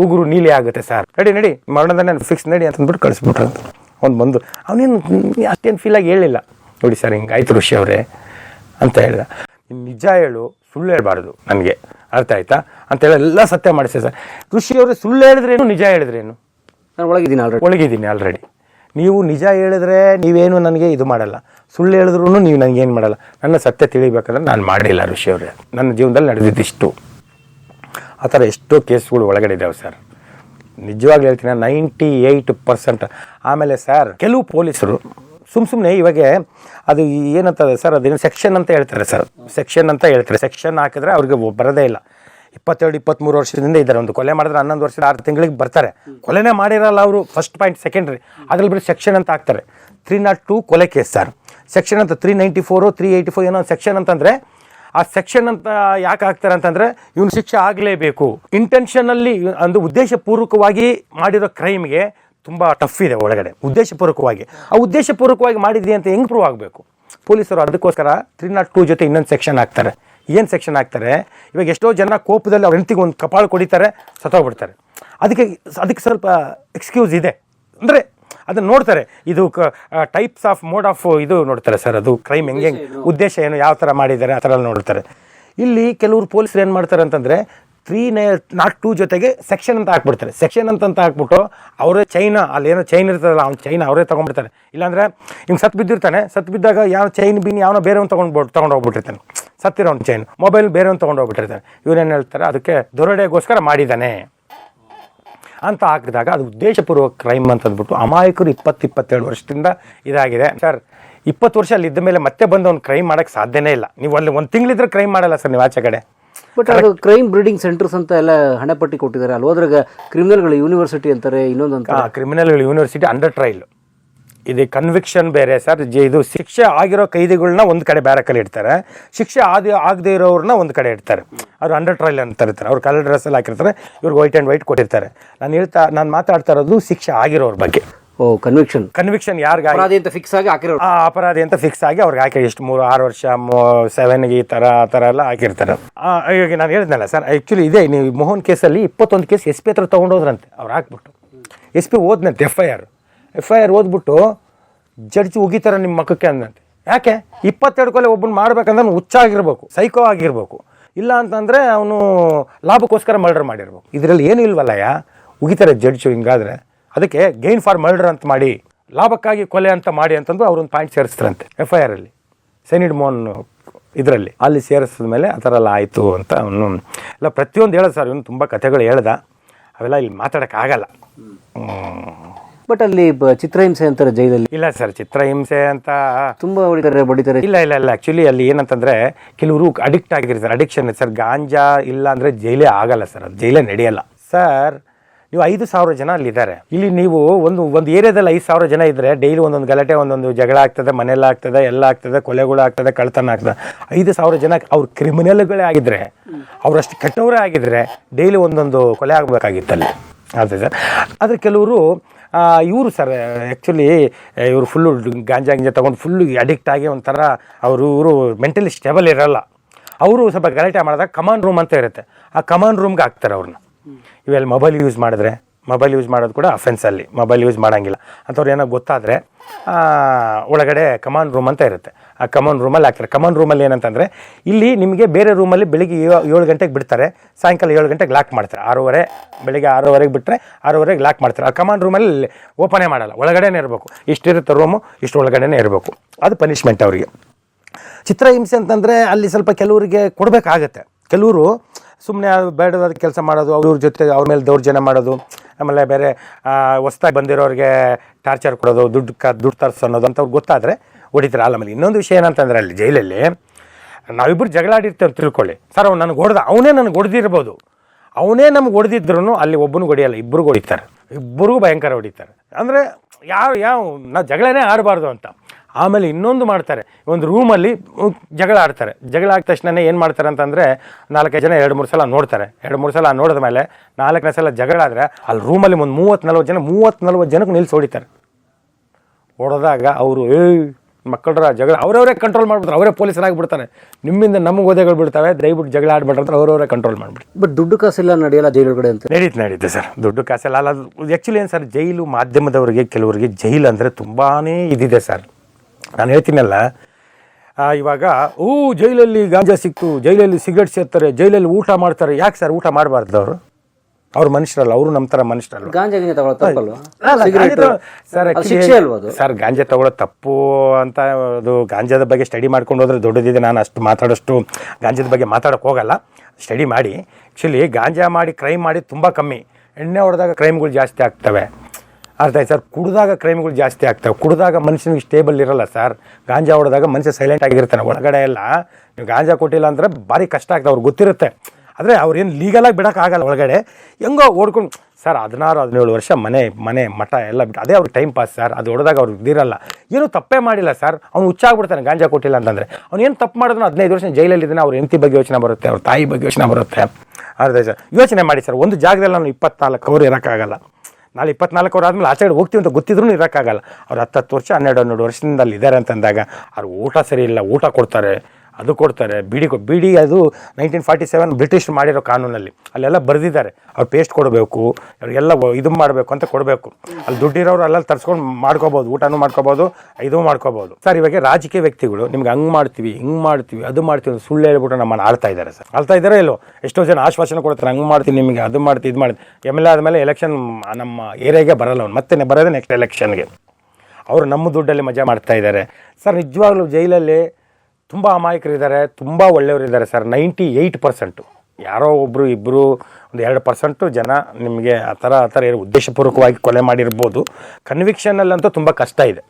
ಉಗುರು ನೀಲಿ ಆಗುತ್ತೆ ಸರ್ ನಡಿ ನಡಿ ಮರಣದನ್ನ ಫಿಕ್ಸ್ ನಡಿ ಅಂತಂದ್ಬಿಟ್ಟು ಕಳಿಸ್ಬಿಟ್ರು ಅಂತ. ಅವ್ನು ಬಂದು ಅವನೇನು ಅಷ್ಟೇನು ಫೀಲಾಗಿ ಹೇಳಿಲ್ಲ. ನೋಡಿ ಸರ್ ಹಿಂಗೆ ಆಯ್ತು ಋಷಿ ಅವರೇ ಅಂತ ಹೇಳಿದ. ನಿಜ ಹೇಳು ಸುಳ್ಳು ಹೇಳ್ಬಾರ್ದು ನನಗೆ. ಅರ್ಥ ಆಯ್ತಾ? ಅಂತೇಳಿ ಎಲ್ಲ ಸತ್ಯ ಮಾಡಿಸಿ ಸರ್ ಋಷಿ ಅವರು ಸುಳ್ಳು ಹೇಳಿದ್ರೇನು ನಿಜ ಹೇಳಿದ್ರೇನು? ನಾನು ಒಳಗಿದ್ದೀನಿ ಆಲ್ರೆಡಿ ಒಳಗಿದ್ದೀನಿ ಆಲ್ರೆಡಿ ನೀವು ನಿಜ ಹೇಳಿದ್ರೆ ನೀವೇನು ನನಗೆ ಇದು ಮಾಡಲ್ಲ. ಸುಳ್ಳು ಹೇಳಿದ್ರು ನೀವು ನನಗೇನು ಮಾಡಲ್ಲ. ನನ್ನ ಸತ್ಯ ತಿಳಿಬೇಕಂದ್ರೆ ನಾನು ಮಾಡಿಲ್ಲ ಋಷಿ ಅವರೇ. ನನ್ನ ಜೀವನದಲ್ಲಿ ನಡೆದಿದ್ದಿಷ್ಟು. ಆ ಥರ ಎಷ್ಟೋ ಕೇಸ್ಗಳು ಒಳಗಡೆ ಇದ್ದಾವೆ ಸರ್. ನಿಜವಾಗ್ಲೂ ಹೇಳ್ತೀನಿ, ನೈಂಟಿ ಏಯ್ಟ್ ಪರ್ಸೆಂಟ್. ಆಮೇಲೆ ಸರ್, ಕೆಲವು ಪೊಲೀಸರು ಸುಮ್ಮ ಸುಮ್ಮನೆ ಇವಾಗ ಅದು ಏನಂತದೆ ಸರ್, ಅದೇನು ಸೆಕ್ಷನ್ ಅಂತ ಹೇಳ್ತಾರೆ ಸರ್. ಸೆಕ್ಷನ್ ಅಂತ ಹೇಳ್ತಾರೆ. ಸೆಕ್ಷನ್ ಹಾಕಿದ್ರೆ ಅವ್ರಿಗೆ ಬರೋದೇ ಇಲ್ಲ. ಇಪ್ಪತ್ತೆರಡು ಇಪ್ಪತ್ತ್ಮೂರು ವರ್ಷದಿಂದ ಇದ್ದಾರೆ. ಒಂದು ಕೊಲೆ ಮಾಡಿದ್ರೆ ಹನ್ನೊಂದು ವರ್ಷದ ಆರು ತಿಂಗಳಿಗೆ ಬರ್ತಾರೆ. ಕೊಲೆನೇ ಮಾಡಿರಲ್ಲ ಅವರು ಫಸ್ಟ್ ಪಾಯಿಂಟ್ ಸೆಕೆಂಡ್ರಿ ಅದ್ರಲ್ಲಿ ಬರೀ ಸೆಕ್ಷನ್ ಅಂತ ಹಾಕ್ತಾರೆ. ತ್ರೀ ನಾಟ್ ಟು ಕೊಲೆ ಕೇಸ್ ಸರ್ ಸೆಕ್ಷನ್ ಅಂತ three ninety four three eighty four ಏನೋ ಸೆಕ್ಷನ್ ಅಂತಂದರೆ, ಆ ಸೆಕ್ಷನ್ ಅಂತ ಯಾಕೆ ಹಾಕ್ತಾರೆ ಅಂತಂದರೆ, ಇವನು ಶಿಕ್ಷೆ ಆಗಲೇಬೇಕು. ಇಂಟೆನ್ಷನಲ್ಲಿ ಒಂದು ಉದ್ದೇಶಪೂರ್ವಕವಾಗಿ ಮಾಡಿರೋ ಕ್ರೈಮ್ಗೆ ತುಂಬ ಟಫ್ ಇದೆ ಒಳಗಡೆ. ಉದ್ದೇಶಪೂರ್ವಕವಾಗಿ. ಆ ಉದ್ದೇಶಪೂರ್ವಕವಾಗಿ ಮಾಡಿದ್ವಿ ಅಂತ ಹೆಂಗೆ ಪ್ರೂವ್ ಆಗಬೇಕು? ಪೊಲೀಸರು ಅದಕ್ಕೋಸ್ಕರ ತ್ರೀ ನಾಟ್ ಟೂ ಜೊತೆ ಇನ್ನೊಂದು ಸೆಕ್ಷನ್ ಹಾಕ್ತಾರೆ. ಏನು ಸೆಕ್ಷನ್ ಹಾಕ್ತಾರೆ? ಇವಾಗ ಎಷ್ಟೋ ಜನ ಕೋಪದಲ್ಲಿ ಅವ್ರ ಹೆಂಡತಿಗೆ ಒಂದು ಕಪಾಳು ಕೊಡಿತಾರೆ ಸತ್ತೋಗ್ಬಿಡ್ತಾರೆ. ಅದಕ್ಕೆ ಅದಕ್ಕೆ ಸ್ವಲ್ಪ ಎಕ್ಸ್ಕ್ಯೂಸ್ ಇದೆ. ಅಂದರೆ ಅದನ್ನು ನೋಡ್ತಾರೆ ಇದು ಕ ಟೈಪ್ಸ್ ಆಫ್ ಮೋಡ್ ಆಫ್ ಇದು ನೋಡ್ತಾರೆ ಸರ್ ಅದು ಕ್ರೈಮ್ ಹೆಂಗೆ ಉದ್ದೇಶ ಏನು? ಯಾವ ಥರ ಮಾಡಿದ್ದಾರೆ ಆ ಥರ ಎಲ್ಲ ನೋಡ್ತಾರೆ. ಇಲ್ಲಿ ಕೆಲವರು ಪೊಲೀಸರು ಏನು ಮಾಡ್ತಾರೆ ಅಂತಂದರೆ ತ್ರೀ ನೈ ನಾಟ್ ಟೂ ಜೊತೆಗೆ ಸೆಕ್ಷನ್ ಅಂತ ಹಾಕ್ಬಿಡ್ತಾರೆ. ಸೆಕ್ಷನ್ ಅಂತ ಅಂತ ಹಾಕ್ಬಿಟ್ಟು ಅವರೇ ಚೈನಾ ಅಲ್ಲಿ ಏನೋ ಚೈನ್ ಇರ್ತದಲ್ಲ ಅವ್ನು ಚೈನ್ ಅವರೇ ತೊಗೊಂಡ್ಬಿಡ್ತಾರೆ. ಇಲ್ಲಾಂದರೆ ಹಿಂಗೆ ಸತ್ತು ಬಿದ್ದಿರ್ತಾನೆ ಸತ್ತು ಬಿದ್ದಾಗ ಯಾವ ಚೈನ್ ಬಿನ್ ಯಾವನೋ ಬೇರೆಯವ್ನು ತೊಗೊಂಡು ತೊಗೊಂಡು ಹೋಗ್ಬಿಟ್ಟಿರ್ತಾನೆ. ಸತ್ತಿರೋನು ಚೈನ್ ಮೊಬೈಲ್ ಬೇರೆಯವ್ನು ತೊಗೊಂಡು ಹೋಗ್ಬಿಟ್ಟಿರ್ತಾನೆ ಇವರೇನು ಹೇಳ್ತಾರೆ? ಅದಕ್ಕೆ ದೊರಡೆಗೋಸ್ಕರ ಮಾಡಿದ್ದಾನೆ. ಅಂತ ಹಾಕಿದಾಗ ಅದು ಉದ್ದೇಶಪೂರ್ವಕ ಕ್ರೈಮ್ ಅಂತ ಅಂದ್ಬಿಟ್ಟು ಅಮಾಯಕರು ಇಪ್ಪತ್ತು ಇಪ್ಪತ್ತೆರಡು ವರ್ಷದಿಂದ ಇದಾಗಿದೆ. ಸರ್ ಇಪ್ಪತ್ತು ವರ್ಷ ಅಲ್ಲಿ ಇದ್ದ ಮೇಲೆ ಮತ್ತೆ ಬಂದು ಅವ್ನು ಕ್ರೈಮ್ ಮಾಡೋಕ್ಕೆ ಸಾಧ್ಯನೇ ಇಲ್ಲ. ನೀವು ಅಲ್ಲಿ ಒಂದು ತಿಂಗಳಿದ್ರೆ ಕ್ರೈಮ್ ಮಾಡಲ್ಲ ಸರ್ ನೀವು ಆಚೆ ಕಡೆ. ಬಟ್ ಅದು ಕ್ರೈಮ್ ಬ್ರೀಡಿಂಗ್ ಸೆಂಟರ್ಸ್ ಅಂತ ಎಲ್ಲ ಹಣಪಟ್ಟಿ ಕೊಟ್ಟಿದ್ದಾರೆ. ಅಲ್ಲಿ ಹೋದ್ರಾಗ ಕ್ರಿಮಿನಲ್ಗಳು ಯೂನಿವರ್ಸಿಟಿ ಅಂತಾರೆ ಇನ್ನೊಂದು ಕ್ರಿಮಿನಲ್ಗಳು ಕ್ರಿಮಿನಲ್ ಯೂನಿವರ್ಸಿಟಿ ಅಂಡರ್ ಟ್ರಯಲ್ ಇದು ಕನ್ವಿಕ್ಷನ್ ಬೇರೆ ಸರ್. ಜೆ ಇದು ಶಿಕ್ಷೆ ಆಗಿರೋ ಕೈದಿಗಳನ್ನ ಒಂದು ಕಡೆ ಬ್ಯಾರಕಲ್ಲಿ ಇಡ್ತಾರೆ. ಶಿಕ್ಷೆ ಆದ ಆಗದೆ ಇರೋರನ್ನ ಒಂದು ಕಡೆ ಇಡ್ತಾರೆ. ಅವ್ರು ಅಂಡರ್ ಟ್ರಯಲ್ ಅಂತ ಇರ್ತಾರೆ ಅವ್ರು ಕಲರ್ ಡ್ರೆಸ್ಸಲ್ಲಿ ಹಾಕಿರ್ತಾರೆ. ಇವ್ರಿಗೆ ವೈಟ್ ಆ್ಯಂಡ್ ವೈಟ್ ಕೊಟ್ಟಿರ್ತಾರೆ. ನಾನು ಹೇಳ್ತಾ ನಾನು ಮಾತಾಡ್ತಾ ಇರೋದು ಶಿಕ್ಷೆ ಆಗಿರೋರ ಬಗ್ಗೆ. ಓ ಕನ್ವಿಕ್ಷನ್ ಕನ್ವಿಕ್ಷನ್ ಯಾರಿಗೆ ಅಪರಾಧಿ ಅಂತ ಫಿಕ್ಸ್ ಆಗಿ ಹಾಕಿರೋ ಆ ಅಪರಾಧಿ ಅಂತ ಫಿಕ್ಸ್ ಆಗಿ ಅವ್ರಿಗೆ ಹಾಕಿ ಎಷ್ಟು ಮೂರು ಆರು ವರ್ಷ ಸೆವೆನ್ಗೆ ಈ ಥರ ಆ ಥರ ಎಲ್ಲ ಹಾಕಿರ್ತಾರೆ. ಇವಾಗ ನಾನು ಹೇಳಿದ್ನಲ್ಲ ಸರ್ ಆ್ಯಕ್ಚುಲಿ ಇದೆ. ನೀವು ಮೋಹನ್ ಕೇಸಲ್ಲಿ ಇಪ್ಪತ್ತೊಂದು ಕೇಸ್ ಎಸ್ ಪಿ ಹತ್ರ ತೊಗೊಂಡೋದ್ರಂತೆ. ಅವ್ರು ಹಾಕ್ಬಿಟ್ಟು. S P ಓದ್ನಂತೆ F I R F I R ಓದ್ಬಿಟ್ಟು judge ಉಗಿತಾರೆ ನಿಮ್ಮ ಮಕ್ಕಕ್ಕೆ ಅಂದಂತೆ. ಯಾಕೆ? ಇಪ್ಪತ್ತೆರಡು ಕೊಲೆ ಒಬ್ಬನ ಮಾಡ್ಬೇಕಂದ್ರೆ ಅವ್ನು ಹುಚ್ಚ ಆಗಿರ್ಬೇಕು ಸೈಕೋ ಆಗಿರ್ಬೇಕು. ಇಲ್ಲ ಅಂತಂದರೆ ಅವನು ಲಾಭಕ್ಕೋಸ್ಕರ ಮರ್ಡರ್ ಮಾಡಿರ್ಬೇಕು. ಇದರಲ್ಲಿ ಏನು ಯಾ ಉಗಿತಾರೆ ಜಡ್ಜು ಹಿಂಗಾದ್ರೆ. ಅದಕ್ಕೆ ಗೈನ್ ಫಾರ್ ಮರ್ಡರ್ ಅಂತ ಮಾಡಿ, ಲಾಭಕ್ಕಾಗಿ ಕೊಲೆ ಅಂತ ಮಾಡಿ ಅಂತಂದು ಅವ್ರೊಂದು ಪಾಯಿಂಟ್ ಸೇರಿಸ್ತಾರಂತೆ ಎಫ್ ಐ ಆರಲ್ಲಿ ಸೆನಿಡ್ ಮೋಹನ್ ಇದರಲ್ಲಿ. ಅಲ್ಲಿ ಸೇರಿಸಿದ ಮೇಲೆ ಆ ಥರ ಎಲ್ಲ ಆಯಿತು ಅಂತ ಅವನು, ಎಲ್ಲ ಪ್ರತಿಯೊಂದು ಹೇಳೋದು ಸರ್, ಇವನು ತುಂಬ ಕಥೆಗಳು ಹೇಳ್ದ. ಅವೆಲ್ಲ ಇಲ್ಲಿ ಮಾತಾಡೋಕ್ಕಾಗಲ್ಲ. ಬಟ್ ಅಲ್ಲಿ ಬ- ಚಿತ್ರಹಿಂಸೆ ಅಂತಾರೆ ಜೈಲಲ್ಲಿ? ಇಲ್ಲ ಸರ್ ಚಿತ್ರಹಿಂಸೆ ಅಂತ ತುಂಬಾ ಹೊಡಿತಾರೆ ಬಡಿತಾರೆ. ಇಲ್ಲ ಇಲ್ಲ ಇಲ್ಲ. ಆಕ್ಚುಲಿ ಅಲ್ಲಿ ಏನಂತಂದ್ರೆ ಕೆಲವರು ಅಡಿಕ್ಟ್ ಆಗಿರ್ತಾರೆ ಅಡಿಕ್ಷನ್ ಸರ್ ಗಾಂಜಾ ಇಲ್ಲ ಅಂದ್ರೆ ಜೈಲೇ ಆಗಲ್ಲ ಸರ್ ಅದು ಜೈಲೇ ನಡೆಯಲ್ಲ. ಸರ್ ನೀವು ಐದು ಸಾವಿರ ಜನ ಅಲ್ಲಿದ್ದಾರೆ ಇಲ್ಲಿ ನೀವು ಒಂದು ಒಂದು ಏರಿಯಾದಲ್ಲಿ ಐದು ಸಾವಿರ ಜನ ಇದ್ದರೆ ಡೈಲಿ ಒಂದೊಂದು ಗಲಾಟೆ ಒಂದೊಂದು ಜಗಳ ಆಗ್ತದೆ ಮನೆಯಲ್ಲ ಆಗ್ತದೆ ಎಲ್ಲ ಆಗ್ತದೆ ಕೊಲೆಗಳು ಆಗ್ತದೆ ಕಳ್ತನ ಆಗ್ತದೆ. ಐದು ಸಾವಿರ ಜನ ಅವ್ರು ಕ್ರಿಮಿನಲ್ಗಳೇ ಆಗಿದ್ರೆ ಅವರಷ್ಟು ಕೆಟ್ಟವರೇ ಆಗಿದ್ರೆ ಡೈಲಿ ಒಂದೊಂದು ಕೊಲೆ ಆಗಬೇಕಾಗಿತ್ತಲ್ಲಿ. ಅದೇ ಸರ್ ಆದರೆ ಕೆಲವರು ಇವರು ಸರ್ ಆ್ಯಕ್ಚುಲಿ ಇವರು ಫುಲ್ಲು ಗಾಂಜಾ ಗಿಂಜಾ ತೊಗೊಂಡು ಫುಲ್ಲು ಅಡಿಕ್ಟ್ ಆಗಿ ಒಂಥರ ಅವರು, ಇವರು ಮೆಂಟಲಿ ಸ್ಟೇಬಲ್ ಇರೋಲ್ಲ. ಅವರು ಸ್ವಲ್ಪ ಗಲಾಟೆ ಮಾಡಿದಾಗ ಕಮಾನ್ ರೂಮ್ ಅಂತ ಇರುತ್ತೆ. ಆ ಕಮಾನ್ ರೂಮ್ಗೆ ಹಾಕ್ತಾರೆ ಅವ್ರನ್ನ ಇವೆಲ್ಲ ಮೊಬೈಲ್ ಯೂಸ್ ಮಾಡಿದ್ರೆ ಮೊಬೈಲ್ ಯೂಸ್ ಮಾಡೋದು ಕೂಡ ಅಫೆನ್ಸಲ್ಲಿ ಮೊಬೈಲ್ ಯೂಸ್ ಮಾಡೋಂಗಿಲ್ಲ. ಅಂಥವ್ರು ಏನೋ ಗೊತ್ತಾದರೆ ಒಳಗಡೆ ಕಮಾಂಡ್ ರೂಮ್ ಅಂತ ಇರುತ್ತೆ. ಆ ಕಮಾಂಡ್ ರೂಮಲ್ಲಿ ಹಾಕ್ತಾರೆ. ಕಮಾಂಡ್ ರೂಮಲ್ಲಿ ಏನಂತಂದರೆ, ಇಲ್ಲಿ ನಿಮಗೆ ಬೇರೆ ರೂಮಲ್ಲಿ ಬೆಳಿಗ್ಗೆ ಏಳು ಗಂಟೆಗೆ ಬಿಡ್ತಾರೆ. ಸಾಯಂಕಾಲ ಏಳು ಗಂಟೆಗೆ ಲಾಕ್ ಮಾಡ್ತಾರೆ. ಆರೂವರೆ, ಬೆಳಿಗ್ಗೆ ಆರೂವರೆಗೆ ಬಿಟ್ಟರೆ ಆರೂವರೆಗೆ ಲಾಕ್ ಮಾಡ್ತಾರೆ. ಆ ಕಮಾಂಡ್ ರೂಮಲ್ಲಿ ಓಪನೇ ಮಾಡಲ್ಲ. ಒಳಗಡೆನೇ ಇರಬೇಕು. ಇಷ್ಟಿರುತ್ತೆ ರೂಮು ಇಷ್ಟು ಒಳಗಡೆನೇ ಇರಬೇಕು. ಅದು ಪನಿಷ್ಮೆಂಟ್ ಅವರಿಗೆ. ಚಿತ್ರಹಿಂಸೆ ಅಂತಂದರೆ ಅಲ್ಲಿ ಸ್ವಲ್ಪ ಕೆಲವರಿಗೆ ಕೊಡಬೇಕಾಗತ್ತೆ. ಕೆಲವರು ಸುಮ್ಮನೆ ಬೇಡದಾದ ಕೆಲಸ ಮಾಡೋದು, ಅವ್ರ ಜೊತೆ ಅವ್ರ ಮೇಲೆ ದೌರ್ಜನ್ಯ ಮಾಡೋದು, ಆಮೇಲೆ ಬೇರೆ ಹೊಸ್ದಾಗಿ ಬಂದಿರೋರಿಗೆ ಟಾರ್ಚರ್ ಕೊಡೋದು, ದುಡ್ಡು ಕ, ದುಡ್ಡು ತರಿಸೋದು ಅನ್ನೋದು ಅಂತ ಅವ್ರಿಗೆ ಗೊತ್ತಾದರೆ ಹೊಡಿತಾರೆ ಆಮೇಲೆ ಇನ್ನೊಂದು ವಿಷಯ ಏನಂತಂದ್ರೆ ಅಲ್ಲಿ ಜೈಲಲ್ಲಿ ನಾವಿಬ್ಬರು ಜಗಳಾಡಿರ್ತೇವೆ ಅಂತ ತಿಳ್ಕೊಳ್ಳಿ. ಸರ್, ಅವ್ನು ನನಗೆ ಹೊಡೆದ ಅವನೇ ನನಗೆ ಹೊಡೆದಿರ್ಬೋದು. ಅವನೇ ನಮ್ಗೆ ಹೊಡೆದಿದ್ರು ಅಲ್ಲಿ ಒಬ್ಬನಿಗೆ ಹೊಡೆಯಲ್ಲ ಇಬ್ಬರು ಹೊಡಿತಾರೆ. ಇಬ್ಬರಿಗೂ ಭಯಂಕರ ಹೊಡಿತಾರೆ. ಅಂದರೆ ಯಾವ ಯಾವ ನಾವು ಜಗಳನೇ ಆಡಬಾರ್ದು ಅಂತ. ಆಮೇಲೆ ಇನ್ನೊಂದು ಮಾಡ್ತಾರೆ. ಒಂದು ರೂಮಲ್ಲಿ ಜಗಳ ಆಡ್ತಾರೆ. ಜಗಳ ಆದ ತಕ್ಷಣ ಏನು ಮಾಡ್ತಾರೆ ಅಂತಂದರೆ ನಾಲ್ಕೈದು ಜನ ಎರಡು ಮೂರು ಸಲ ನೋಡ್ತಾರೆ. ಎರಡು ಮೂರು ಸಲ ನೋಡಿದ ಮೇಲೆ ನಾಲ್ಕನೇ ಸಲ ಜಗಳ ಆದರೆ ಅಲ್ಲಿ ರೂಮಲ್ಲಿ ಒಂದು ಮೂವತ್ತು ನಲ್ವತ್ತು ಜನ ಮೂವತ್ತು ನಲ್ವತ್ತು ಜನಕ್ಕೆ ನಿಲ್ಸಿ ಹೊಡಿತಾರೆ. ಹೊಡೆದಾಗ ಅವರು, ಏಯ್ ಮಕ್ಕಳರ ಜಗಳ ಅವರವರೇ ಕಂಟ್ರೋಲ್ ಮಾಡ್ಬಿಡ್ತಾರೆ ಅವರೇ ಪೊಲೀಸರಾಗಿ ಬಿಡ್ತಾರೆ ನಿಮ್ಮಿಂದ ನಮಗೆ ಓದೆಗಳು ಬಿಡ್ತವೆ ದಯವಿಟ್ಟು ಜಗಳ ಆಡ್ಬಿಟ್ರೆ ಅಂತ ಅವರವರೇ ಕಂಟ್ರೋಲ್ ಮಾಡಿಬಿಡ್ತಾರೆ ಬಟ್ ದುಡ್ಡು ಕಾಸೆಲ್ಲ ನಡೆಯಲ್ಲ ಕಡೆ ಅಂತ? ನಡೀತು ನಡೀತು ಸರ್. ದುಡ್ಡು ಕಾಸೆಲ್ಲ ಅಲ್ಲ ಆ್ಯಕ್ಚುಲಿ ಏನು ಸರ್ ಜೈಲು ಮಾಧ್ಯಮದವರಿಗೆ ಕೆಲವರಿಗೆ ಜೈಲು ಅಂದರೆ ತುಂಬಾ ಇದಿದೆ ಸರ್. ನಾನು ಹೇಳ್ತೀನಲ್ಲ ಇವಾಗ ಓ ಜೈಲಲ್ಲಿ ಗಾಂಜಾ ಸಿಕ್ತು ಜೈಲಲ್ಲಿ ಸಿಗರೇಟ್ ಸೇರ್ತಾರೆ ಜೈಲಲ್ಲಿ ಊಟ ಮಾಡ್ತಾರೆ. ಯಾಕೆ ಸರ್ ಊಟ ಮಾಡಬಾರ್ದು ಅವರು? ಅವ್ರು ಮನುಷ್ಯರಲ್ಲ ಅವರು ನಮ್ಮ ಥರ ಮನುಷ್ಯರಲ್ಲ. ಗಾಂಜಾ ಗಿಂಜಾ ತಗೊಳ್ಳೋ ತಪ್ಪಲ್ವಾ? ಅಲ್ಲ, ಸಿಗರೇಟ್ ಗಾಂಜಾ ತಗೊ- ಸರ್ ಅದು actually ಶಿಕ್ಷೆ ಅಲ್ವಾ ಅದು ಸರ್ ಗಾಂಜಾ ತಗೊಳ್ಳೋದು ತಪ್ಪು ಅಂತ ಅದು ಗಾಂಜಾದ ಬಗ್ಗೆ ಸ್ಟಡಿ ಮಾಡ್ಕೊಂಡು ಹೋದ್ರೆ ದೊಡ್ಡದಿದೆ ನಾನು ಅಷ್ಟು ಮಾತಾಡೋಷ್ಟು ಗಾಂಜಾದ ಬಗ್ಗೆ ಮಾತಾಡೋಕೆ ಹೋಗಲ್ಲ. ಸ್ಟಡಿ ಮಾಡಿ ಆ್ಯಕ್ಚುಲಿ ಗಾಂಜಾ ಮಾಡಿ ಕ್ರೈಮ್ ಮಾಡಿ ತುಂಬ ಕಮ್ಮಿ. ಎಣ್ಣೆ ಹೊಡೆದಾಗ ಕ್ರೈಮ್ಗಳು ಜಾಸ್ತಿ ಆಗ್ತವೆ. ಅರ್ಥ ಆಯ್ತು ಸರ್? ಕುಡಿದಾಗ ಕ್ರೈಮ್ಗಳು ಜಾಸ್ತಿ ಆಗ್ತವೆ. ಕುಡಿದಾಗ ಮನುಷ್ಯನಿಗೆ ಸ್ಟೇಬಲ್ ಇರಲ್ಲ ಸರ್. ಗಾಂಜಾ ಹೊಡೆದಾಗ ಮನುಷ್ಯ ಸೈಲೆಂಟ್ ಆಗಿರ್ತಾನೆ. ಒಳಗಡೆ ಎಲ್ಲ ನೀವು ಗಾಂಜಾ ಕೊಟ್ಟಿಲ್ಲ ಅಂದರೆ ಭಾರಿ ಕಷ್ಟ ಆಗ್ತವೆ ಅವ್ರಿಗೆ ಗೊತ್ತಿರುತ್ತೆ. ಆದರೆ ಅವ್ರೇನು ಲೀಗಲಾಗಿ ಬಿಡೋಕ್ಕಾಗಲ್ಲ ಒಳಗಡೆ. ಹೆಂಗೋ ಓಡ್ಕೊಂಡು, ಸರ್, ಹದಿನಾರು, ಹದಿನೇಳು ವರ್ಷ ಮನೆ ಮನೆ, ಮಠ ಎಲ್ಲ ಬಿಟ್ಟು, ಅದೇ ಅವ್ರಿಗೆ ಟೈಮ್ ಪಾಸ್ ಸರ್. ಅದು ಹೊಡೆದಾಗ ಅವ್ರಿಗೆ ಇದಿರಲ್ಲ. ಏನೂ ತಪ್ಪೇ ಮಾಡಿಲ್ಲ, ಸರ್. ಅವ್ನು ಹುಚ್ಚಾಗ್ಬಿಡ್ತಾನೆ ಗಾಂಜಾ ಕೊಟ್ಟಿಲ್ಲ ಅಂತಂದರೆ. ಅವ್ನು ಏನು ತಪ್ಪು ಮಾಡಿದ್ರು ಹದಿನೈದು ವರ್ಷ ಜೈಲಲ್ಲಿ ಇದ್ದಾನೆ ಅವ್ರ ಹೆಂಡತಿ ಬಗ್ಗೆ ಯೋಚನೆ ಬರುತ್ತೆ, ಅವ್ರ ತಾಯಿ ಬಗ್ಗೆ ಯೋಚನೆ ಬರುತ್ತೆ. ಅರ್ಧ ಸರ್, ಯೋಚನೆ ಮಾಡಿ, ಸರ್. ಒಂದು ಜಾಗದಲ್ಲಿ ನಾನು ಇಪ್ಪತ್ನಾಲ್ಕು ಅವ್ರು ಇರೋಕ್ಕಾಗಲ್ಲ ನಾಳೆ ಇಪ್ಪತ್ನಾಲ್ಕು ಅವ್ರು ಆದಮೇಲೆ ಆಚೆ ಕಡೆ ಹೋಗ್ತೀವಿ ಅಂತ ಗೊತ್ತಿದ್ರು ಇರೋಕ್ಕಾಗಲ್ಲ ಅವ್ರು ಹತ್ತು ಹತ್ತು ವರ್ಷ, ಹನ್ನೆರಡು ಹನ್ನೆರಡು ವರ್ಷದಿಂದ ಅಲ್ಲಿ ಇದ್ದಾರೆ ಅಂತಂದಾಗ, ಅವ್ರು ಊಟ ಸರಿ ಇಲ್ಲ, ಊಟ ಕೊಡ್ತಾರೆ. ಅದು ಕೊಡ್ತಾರೆ. ಬಿಡಿ ಕೊ, ಬಿಡಿ ಅದು ನೈನ್ಟೀನ್ ಫಾರ್ಟಿ ಸೆವೆನ್ ಬ್ರಿಟಿಷ್ ಮಾಡಿರೋ ಕಾನೂನಲ್ಲಿ. ಅಲ್ಲೆಲ್ಲ ಬರೆದಿದ್ದಾರೆ. ಅವ್ರು ಪೇಸ್ಟ್ ಕೊಡಬೇಕು, ಅವ್ರಿಗೆಲ್ಲ ಇದು ಮಾಡಬೇಕು ಅಂತ ಕೊಡಬೇಕು. ಅಲ್ಲಿ ದುಡ್ಡಿರೋರು ಅಲ್ಲಲ್ಲಿ ತರಿಸ್ಕೊಂಡು ಮಾಡ್ಕೋಬೋದು, ಊಟನೂ ಮಾಡ್ಕೋಬೋದು, ಇದು ಮಾಡ್ಕೋಬೋದು. ಸರ್, ಇವಾಗ ರಾಜಕೀಯ ವ್ಯಕ್ತಿಗಳು ನಿಮ್ಗೆ ಹಂಗೆ ಮಾಡ್ತೀವಿ, ಹಿಂಗೆ ಮಾಡ್ತೀವಿ, ಅದು ಮಾಡ್ತೀವಿ ಸುಳ್ಳು ಹೇಳ್ಬಿಟ್ಟು ನಮ್ಮನ್ನು ಆಳ್ತಾ ಇದ್ದಾರೆ ಸರ್. ಆಳ್ತಾ ಇದ್ದಾರೆ ಇಲ್ಲೋ ಎಷ್ಟೋ ಜನ ಆಶ್ವಾಸನೆ ಕೊಡ್ತಾರೆ ಹಂಗೆ ಮಾಡ್ತೀನಿ ನಿಮಗೆ, ಅದು ಮಾಡ್ತೀವಿ ಇದು ಮಾಡ್ತೀವಿ ಎಂ ಎಲ್ ಎ ಆದಮೇಲೆ ಎಲೆಕ್ಷನ್ ನಮ್ಮ ಏರಿಯಾಗೆ ಬರಲ್ಲ ಅವ್ನು, ಮತ್ತೆ ಬರೋದೇ ನೆಕ್ಸ್ಟ್ ಎಲೆಕ್ಷನ್ಗೆ ಅವರು ನಮ್ಮ ದುಡ್ಡಲ್ಲಿ ಮಜಾ ಮಾಡ್ತಾ ಇದ್ದಾರೆ. ಸರ್, ನಿಜವಾಗ್ಲೂ ಜೈಲಲ್ಲಿ ತುಂಬ ಅಮಾಯಕರಿದ್ದಾರೆ, ತುಂಬ ಒಳ್ಳೆಯವರಿದ್ದಾರೆ ಸರ್. Ninety eight percent. ಯಾರೋ ಒಬ್ಬರು ಇಬ್ಬರು ಒಂದು ಎರಡು ಪರ್ಸೆಂಟು ಜನ ನಿಮಗೆ ಆ ಥರ ಆ ಥರ ಉದ್ದೇಶಪೂರ್ವಕವಾಗಿ ಕೊಲೆ ಮಾಡಿರ್ಬೋದು. ಕನ್ವಿಕ್ಷನಲ್ಲಂತೂ ತುಂಬ ಕಷ್ಟ ಇದೆ.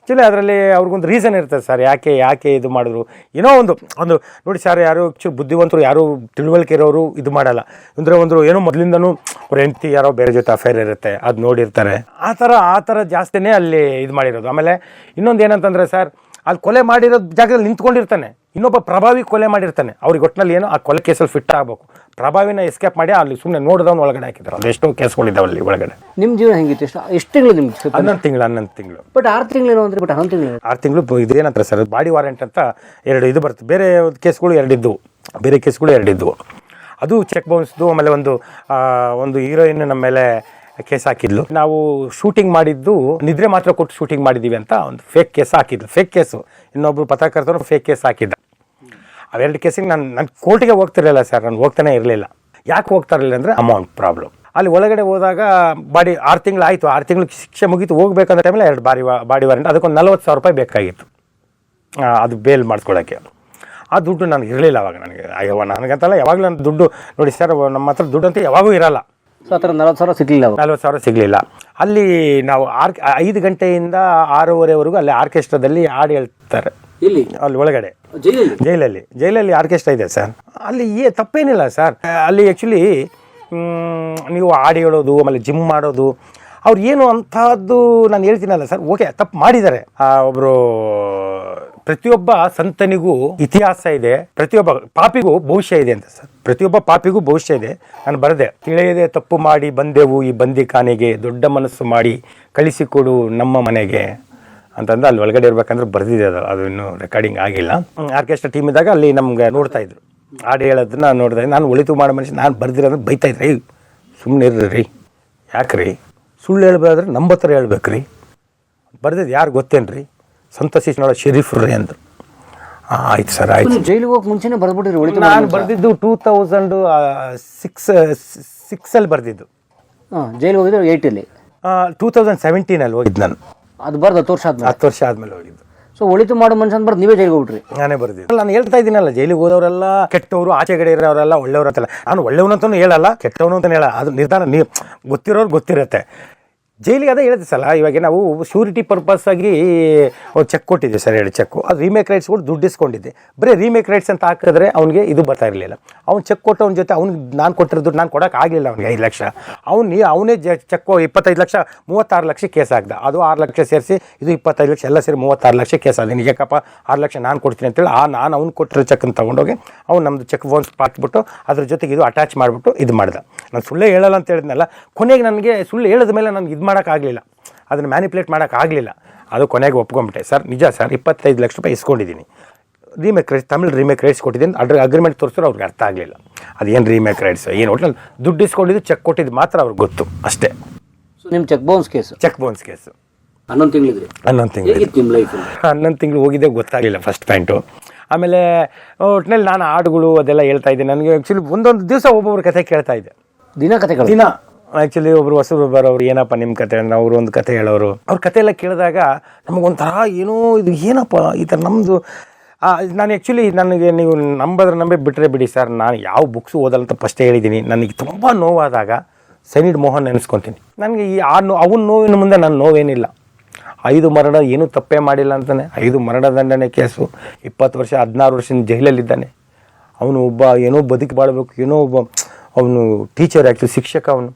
ಆ್ಯಕ್ಚುಲಿ ಅದರಲ್ಲಿ ಅವ್ರಿಗೊಂದು ರೀಸನ್ ಇರ್ತದೆ ಸರ್. ಯಾಕೆ ಯಾಕೆ ಇದು ಮಾಡಿದ್ರು? ಏನೋ ಒಂದು ಒಂದು ನೋಡಿ ಸರ್, ಯಾರು ಆ್ಯಕ್ಚುಲಿ ಬುದ್ಧಿವಂತರು, ಯಾರು ತಿಳುವಳಿಕೆ ಇರೋರು ಇದು ಮಾಡಲ್ಲ. ಅಂದರೆ ಒಂದು ಏನೋ ಮೊದಲಿಂದನೂ ಅವ್ರ ಹೆಂಡತಿ ಯಾರೋ ಬೇರೆ ಜೊತೆ ಅಫೇರ್ ಇರುತ್ತೆ, ಅದು ನೋಡಿರ್ತಾರೆ. ಆ ಥರ ಆ ಥರ ಜಾಸ್ತಿನೇ ಅಲ್ಲಿ ಇದು ಮಾಡಿರೋದು. ಆಮೇಲೆ ಇನ್ನೊಂದು ಏನಂತಂದರೆ ಸರ್ ಅಲ್ಲಿ ಕೊಲೆ ಮಾಡಿರೋ ಜಾಗದಲ್ಲಿ ನಿಂತ್ಕೊಂಡಿರ್ತಾನೆ. ಇನ್ನೊಬ್ಬ ಪ್ರಭಾವಿ ಕೊಲೆ ಮಾಡಿರ್ತಾನೆ. ಅವ್ರಿಗೆ ಒಟ್ಟಿನಲ್ಲಿ ಏನೋ ಆ ಕೊಲೆ ಕೇಸಲ್ಲಿ ಫಿಟ್ ಆಗಬೇಕು. ಪ್ರಭಾವಿನ ಎಸ್ಕೇಪ್ ಮಾಡಿ ಅಲ್ಲಿ ಸುಮ್ಮನೆ ನೋಡಿದವನು ಒಳಗಡೆ ಹಾಕಿದ್ರು. ಅದು ಎಷ್ಟೋ ಕೇಸ್ಗಳಿದ್ದಾವೆ ಅಲ್ಲಿ ಒಳಗಡೆ. ನಿಮ್ಮ ಜೀವನ ಹೆಂಗಿತ್ತು? ಎಷ್ಟು ಎಷ್ಟು ತಿಂಗಳು ನಿಮ್ಗೆ ಹನ್ನೊಂದು ತಿಂಗಳು ಹನ್ನೊಂದು ತಿಂಗಳು. ಬಟ್ ಆರು ತಿಂಗಳು ಅಂದ್ರೆ ಬಟ್ ಹನ್ನೊಂದು ತಿಂಗಳು ಆರು ತಿಂಗಳು ಇದೇನಂತಾರೆ ಸರ್? ಬಾಡಿ ವಾರೆಂಟ್ ಅಂತ ಎರಡು ಇದು ಬರ್ತದೆ ಬೇರೆ ಕೇಸ್ಗಳು ಎರಡಿದ್ದವು ಬೇರೆ ಕೇಸ್ಗಳು ಎರಡಿದ್ದವು ಅದು ಚೆಕ್ ಬೌನ್ಸ್ದು ಆಮೇಲೆ ಒಂದು ಒಂದು ಹೀರೋಯಿನ್ ನಮ್ಮ ಮೇಲೆ ಕೇಸ್ ಹಾಕಿದ್ಲು. ನಾವು ಶೂಟಿಂಗ್ ಮಾಡಿದ್ದು, ನಿದ್ರೆ ಮಾತ್ರ ಕೊಟ್ಟು ಶೂಟಿಂಗ್ ಮಾಡಿದ್ದೀವಿ ಅಂತ ಒಂದು ಫೇಕ್ ಕೇಸ್ ಹಾಕಿದ್ಲು. ಫೇಕ್ ಕೇಸು ಇನ್ನೊಬ್ರು ಪತ್ರಕರ್ತರು ಫೇಕ್ ಕೇಸ್ ಹಾಕಿದ್ದ. ಅವೆರಡು ಕೇಸಿಗೆ ನಾನು ನನ್ನ ಕೋರ್ಟಿಗೆ ಹೋಗ್ತಿರಲಿಲ್ಲ ಸರ್ ನಾನು ಹೋಗ್ತಾನೆ ಇರಲಿಲ್ಲ. ಯಾಕೆ ಹೋಗ್ತಾ ಇರಲಿಲ್ಲ ಅಂದರೆ ಅಮೌಂಟ್ ಪ್ರಾಬ್ಲಮ್ ಅಲ್ಲಿ ಒಳಗಡೆ ಹೋದಾಗ ಬಾಡಿ ಆರು ತಿಂಗಳು ಆಯಿತು. ಆರು ತಿಂಗಳು ಶಿಕ್ಷೆ ಮುಗೀತು. ಹೋಗ್ಬೇಕಂದ್ರೆ ಟೈಮಲ್ಲಿ ಎರಡು ಬಾರಿ ಬಾಡಿ ವಾರೆಂಟ್ ಅದಕ್ಕೊಂದು ನಲ್ವತ್ತು ಸಾವಿರ ರೂಪಾಯಿ ಬೇಕಾಗಿತ್ತು. ಅದು ಬೇಲ್ ಮಾಡ್ಕೊಳ್ಳೋಕ್ಕೆ ಆ ದುಡ್ಡು ನನಗೆ ಇರಲಿಲ್ಲ ಅವಾಗ ನನಗೆ. ನನಗಂತಲ್ಲ ಯಾವಾಗಲೂ ದುಡ್ಡು. ನೋಡಿ ಸರ್ ನಮ್ಮ ಹತ್ರ ದುಡ್ಡು ಅಂತ ಯಾವಾಗೂ ಇರಲ್ಲ. ಸೊ ಆ ಥರ ನಲ್ವತ್ತು ಸಾವಿರ ಸಿಗಲಿಲ್ಲ ನಲ್ವತ್ತು ಸಾವಿರ ಸಿಗಲಿಲ್ಲ. ಅಲ್ಲಿ ನಾವು ಆರ್ ಐದು ಗಂಟೆಯಿಂದ ಆರೂವರೆವರೆಗೂ ಅಲ್ಲಿ ಆರ್ಕೆಸ್ಟ್ರಾದಲ್ಲಿ ಹಾಡು ಹೇಳ್ತಾರೆ. ಇಲ್ಲಿ ಅಲ್ಲಿ ಒಳಗಡೆ. ಜೈಲಲ್ಲಿ? ಜೈಲಲ್ಲಿ. ಜೈಲಲ್ಲಿ ಆರ್ಕೆಸ್ಟ್ರಾ ಇದೆ ಸರ್. ಅಲ್ಲಿ ಏ ತಪ್ಪೇನಿಲ್ಲ ಸರ್. ಅಲ್ಲಿ ಆ್ಯಕ್ಚುಲಿ ನೀವು ಹಾಡು ಹೇಳೋದು ಆಮೇಲೆ ಜಿಮ್ ಮಾಡೋದು ಅವ್ರು ಏನು ಅಂಥದ್ದು ನಾನು ಹೇಳ್ತೀನಲ್ಲ ಸರ್. ಓಕೆ ತಪ್ಪು ಮಾಡಿದ್ದಾರೆ. ಒಬ್ಬರು ಪ್ರತಿಯೊಬ್ಬ ಸಂತನಿಗೂ ಇತಿಹಾಸ ಇದೆ, ಪ್ರತಿಯೊಬ್ಬ ಪಾಪಿಗೂ ಭವಿಷ್ಯ ಇದೆ ಅಂತ ಸರ್. ಪ್ರತಿಯೊಬ್ಬ ಪಾಪಿಗೂ ಭವಿಷ್ಯ ಇದೆ. ನಾನು ಬರದೆ, ತಿಳಿಯದೆ ತಪ್ಪು ಮಾಡಿ ಬಂದೆವು ಈ ಬಂದಿಖಾನೆಗೆ ದೊಡ್ಡ ಮನಸ್ಸು ಮಾಡಿ ಕಳಿಸಿಕೊಡು ನಮ್ಮ ಮನೆಗೆ ಅಂತಂದ್ರೆ ಅಲ್ಲಿ ಒಳಗಡೆ ಇರ್ಬೇಕಂದ್ರೆ ಬರ್ದಿದೆ ಅದು. ಅದು ಇನ್ನೂ ರೆಕಾರ್ಡಿಂಗ್ ಆಗಿಲ್ಲ. ಆರ್ಕೆಸ್ಟ್ರಾ ಟೀಮ್ ಇದ್ದಾಗ ಅಲ್ಲಿ ನಮ್ಗೆ ನೋಡ್ತಾ ಇದ್ರು. ಹಾಡು ಹೇಳೋದನ್ನ ನೋಡಿದೆ. ನಾನು ಒಳಿತು ಮಾಡೋ ಮನುಷ್ಯ ನಾನು ಬರ್ದಿರೋದು ಬೈತಾ ಇದ್ರಿ. ಸುಮ್ಮನೆ ಇರ್ರಿ. ಯಾಕ್ರಿ? ಸುಳ್ಳು ಹೇಳ್ಬೇಕಾದ್ರೆ ನಮ್ಮ ಹತ್ರ ಹೇಳ್ಬೇಕ್ರಿ. ಬರ್ದಿದ್ದು ಯಾರು ಗೊತ್ತೇನ್ರಿ? ಸಂತೋಷಿಸ್ನೋಡ ಶರೀಫ್ ರೀ ಅಂದರು. ಆಯ್ತು ಸರ್ ಆಯ್ತು. ಜೈಲಿಗೆ ಹೋಗಿ ಮುಂಚೆನೇ ಬರ್ಬಿಟ್ಟಿರಿ ಉಳಿತು ನಾನು ಬರೆದಿದ್ದು ಟೂ ತೌಸಂಡ್ ಸಿಕ್ಸ್ ಸಿಕ್ಸಲ್ಲಿ ಬರೆದಿದ್ದು. ಹಾಂ ಜೈಲಿಗೆ ಹೋಗಿದ್ರೆ ಏಯ್ಟಲ್ಲಿ ಟೂ ತೌಸಂಡ್ ಸೆವೆಂಟೀನಲ್ಲಿ ಹೋಗಿದ್ದು ನಾನು. ಅದು ಬರ್ದು ಹತ್ತು ವರ್ಷ ಆದ್ಮೇಲೆ. ಹತ್ತು ವರ್ಷ ಆದಮೇಲೆ ಹೋಗಿದ್ದು. ಸೊ ಒಳಿತು ಮಾಡೋ ಮನುಷ್ಯ ಅಂತ ಬರ್ದು ನೀವೇ ಜೈಲಿಗೆ ಹೋಗ್ಬಿಟ್ರಿ. ನಾನೇ ಬರ್ದಿದ್ದು. ನಾನು ಹೇಳ್ತಾ ಇದ್ದೀನಲ್ಲ ಜೈಲಿಗೆ ಹೋದವರೆಲ್ಲ ಕೆಟ್ಟವರು ಆಚೆ ಕಡೆ ಇರೋರೆಲ್ಲ ಒಳ್ಳೆಯವ್ರು ಅಂತಲ್ಲ. ನಾನು ಒಳ್ಳೆಯವನು ಅಂತಲೂ ಹೇಳಲ್ಲ ಕೆಟ್ಟವನು ಅಂತಲೂ ಹೇಳಲ್ಲ. ಅದು ನಿರ್ಧಾರ ನೀವು ಗೊತ್ತಿರೋರು ಗೊತ್ತಿರುತ್ತೆ. ಜೈಲಿಗೆ ಅದೇ ಹೇಳಿದೆ ಸಲ, ಇವಾಗ ನಾವು ಶ್ಯೂರಿಟಿ ಪರ್ಪಸ್ ಆಗಿ ಚೆಕ್ ಕೊಟ್ಟಿದ್ದೆ ಸರ್ ಹೇಳಿ ಚೆಕ್ಕು ಅದು ರೀಮೇಕ್ ರೈಟ್ಸ್ ಕೂಡ ದುಡ್ಡು ಇಸ್ಕೊಂಡಿದ್ದೆ. ಬರೀ ರೀಮೇಕ್ ರೈಟ್ಸ್ ಅಂತ ಹಾಕಿದ್ರೆ ಅವ್ನಿಗೆ ಇದು ಬರ್ತಾ ಇರಲಿಲ್ಲ. ಅವ್ನು ಚೆಕ್ ಕೊಟ್ಟವನ ಜೊತೆ ಅವ್ನಿಗೆ ನಾನು ಕೊಟ್ಟಿರೋ ದುಡ್ಡು ನಾನು ಕೊಡೋಕೆ ಆಗಲಿಲ್ಲ ಅವ್ನಿಗೆ ಐದು ಲಕ್ಷ. ಅವ್ನು ಅವನೇ ಜ ಚೆಕ್ ಇಪ್ಪತ್ತೈದು ಲಕ್ಷ, ಮೂವತ್ತಾರು ಲಕ್ಷ ಕೇಸ್ ಆಗ್ದ ಅದು ಆರು ಲಕ್ಷ ಸೇರಿಸಿ, ಇದು ಇಪ್ಪತ್ತೈದು ಲಕ್ಷ ಎಲ್ಲ ಸೇರಿ ಮೂವತ್ತಾರು ಲಕ್ಷ ಕೇಸ್ ಆದ ನಿನಗೆ ಯಾಕಪ್ಪ ಆರು ಲಕ್ಷ ನಾನು ಕೊಡ್ತೀನಿ ಅಂತೇಳಿ ಆ ನಾನು ಅವ್ನು ಕೊಟ್ಟಿರೋ ಚೆಕ್ಕನ್ನು ತೊಗೊಂಡೋಗಿ ಅವ್ನು ನಮ್ಮದು ಚೆಕ್ ಬೌನ್ಸ್ ಹಾಕ್ಬಿಟ್ಟು ಅದ್ರ ಜೊತೆಗೆ ಇದು ಅಟ್ಯಾಚ್ ಮಾಡಿಬಿಟ್ಟು ಇದು ಮಾಡ್ದೆ. ನಾನು ಸುಳ್ಳೇ ಹೇಳಲ್ಲ ಅಂತ ಹೇಳಿದ್ನಲ್ಲ, ಕೊನೆಗೆ ನನಗೆ ಸುಳ್ಳು ಹೇಳಿದ ಮೇಲೆ ನನಗೆ ಇದು ಮಾಡೋಕ್ಕಾಗಲಿಲ್ಲ. ಅದನ್ನು ಮ್ಯಾನಿಪ್ಯುಲೇಟ್ ಮಾಡೋಕ್ಕಾಗಲಿಲ್ಲ. ಅದು ಕೊನೆಗೆ ಒಪ್ಕೊಂಬಿಟ್ಟೆ ಸರ್ ನಿಜ ಸರ್ ಇಪ್ಪತ್ತೈದು ಲಕ್ಷ ರೂಪಾಯಿ ಇಸ್ಕೊಂಡಿದ್ದೀನಿ. Remake rights Tamil remake rights ಕೊಟ್ಟಿದ್ದೀನಿ. ಅದ್ರ ಅಗ್ರಿಮೆಂಟ್ ತೋರಿಸಿದ್ರು ಅವ್ರಿಗೆ ಅರ್ಥ ಆಗಲಿಲ್ಲ. ಅದೇನು ರೀಮೇಕ್ ರೈಟ್ಸ್ ಏನು ಒಟ್ನಲ್ಲಿ ದುಡ್ಡು ಇಸ್ಕೊಂಡಿದ್ದು ಚೆಕ್ ಕೊಟ್ಟಿದ್ದು ಮಾತ್ರ ಅವ್ರಿಗೆ ಗೊತ್ತು ಅಷ್ಟೇ. ನಿಮ್ಮ cheque bounce case cheque bounce case ಹನ್ನೊಂದು ತಿಂಗಳಿದ್ರಿ? ಹನ್ನೊಂದು ತಿಂಗಳು ಹನ್ನೊಂದು ತಿಂಗಳು ಹೋಗಿದ್ದೆ ಗೊತ್ತಾಗಲಿಲ್ಲ ಫಸ್ಟ್ ಪಾಯಿಂಟು ಆಮೇಲೆ ಒಟ್ಟಿನಲ್ಲಿ ನಾನು ಹಾಡುಗಳು ಅದೆಲ್ಲ ಹೇಳ್ತಾ ಇದ್ದೆ. ನನಗೆ ಆ್ಯಕ್ಚುಲಿ ಒಂದೊಂದು ದಿವಸ ಒಬ್ಬೊಬ್ಬರ ಕಥೆ ಕೇಳ್ತಾ ಇದ್ದೆ. ದಿನ ಕತೆಗಳು ದಿನ. ಆ್ಯಕ್ಚುಲಿ ಒಬ್ರು ಹೊಸಬ್ರು ಬರೋರು ಏನಪ್ಪ ನಿಮ್ಮ ಕತೆ? ಅಂದ್ರೆ ಅವರು ಒಂದು ಕತೆ ಹೇಳೋರು. ಅವ್ರ ಕತೆ ಎಲ್ಲ ಕೇಳಿದಾಗ ನಮಗೊಂಥರ ಏನೋ ಇದು ಏನಪ್ಪ ಈ ಥರ ನಮ್ಮದು ನಾನು ಆ್ಯಕ್ಚುಲಿ ನನಗೆ ನೀವು ನಂಬದ್ರೆ ನಂಬಿ ಬಿಟ್ಟರೆ ಬಿಡಿ ಸರ್ ನಾನು ಯಾವ ಬುಕ್ಸು ಓದಲ್ಲ ಅಂತ ಫಸ್ಟೇ ಹೇಳಿದ್ದೀನಿ ನನಗೆ ತುಂಬ ನೋವಾದಾಗ ಸೈನಿಡ್ ಮೋಹನ್ ನೆನೆಸ್ಕೊತೀನಿ. ನನಗೆ ಈ ಆ ನೋ, ಅವನ ನೋವಿನ ಮುಂದೆ ನನ್ನ ನೋವೇನಿಲ್ಲ. ಐದು ಮರಣ ಏನೂ ತಪ್ಪೇ ಮಾಡಿಲ್ಲ ಅಂತಾನೆ. ಐದು ಮರಣದಂಡನೆ ಕೇಸು. ಇಪ್ಪತ್ತು ವರ್ಷ, ಹದಿನಾರು ವರ್ಷ ಜೈಲಲ್ಲಿದ್ದಾನೆ. ಅವನು ಒಬ್ಬ ಏನೋ ಬದುಕಿ ಬಾಳಬೇಕು, ಏನೋ ಒಬ್ಬ ಅವನು ಟೀಚರ್ ಆ್ಯಕ್ಚುಲಿ ಶಿಕ್ಷಕ ಅವನು.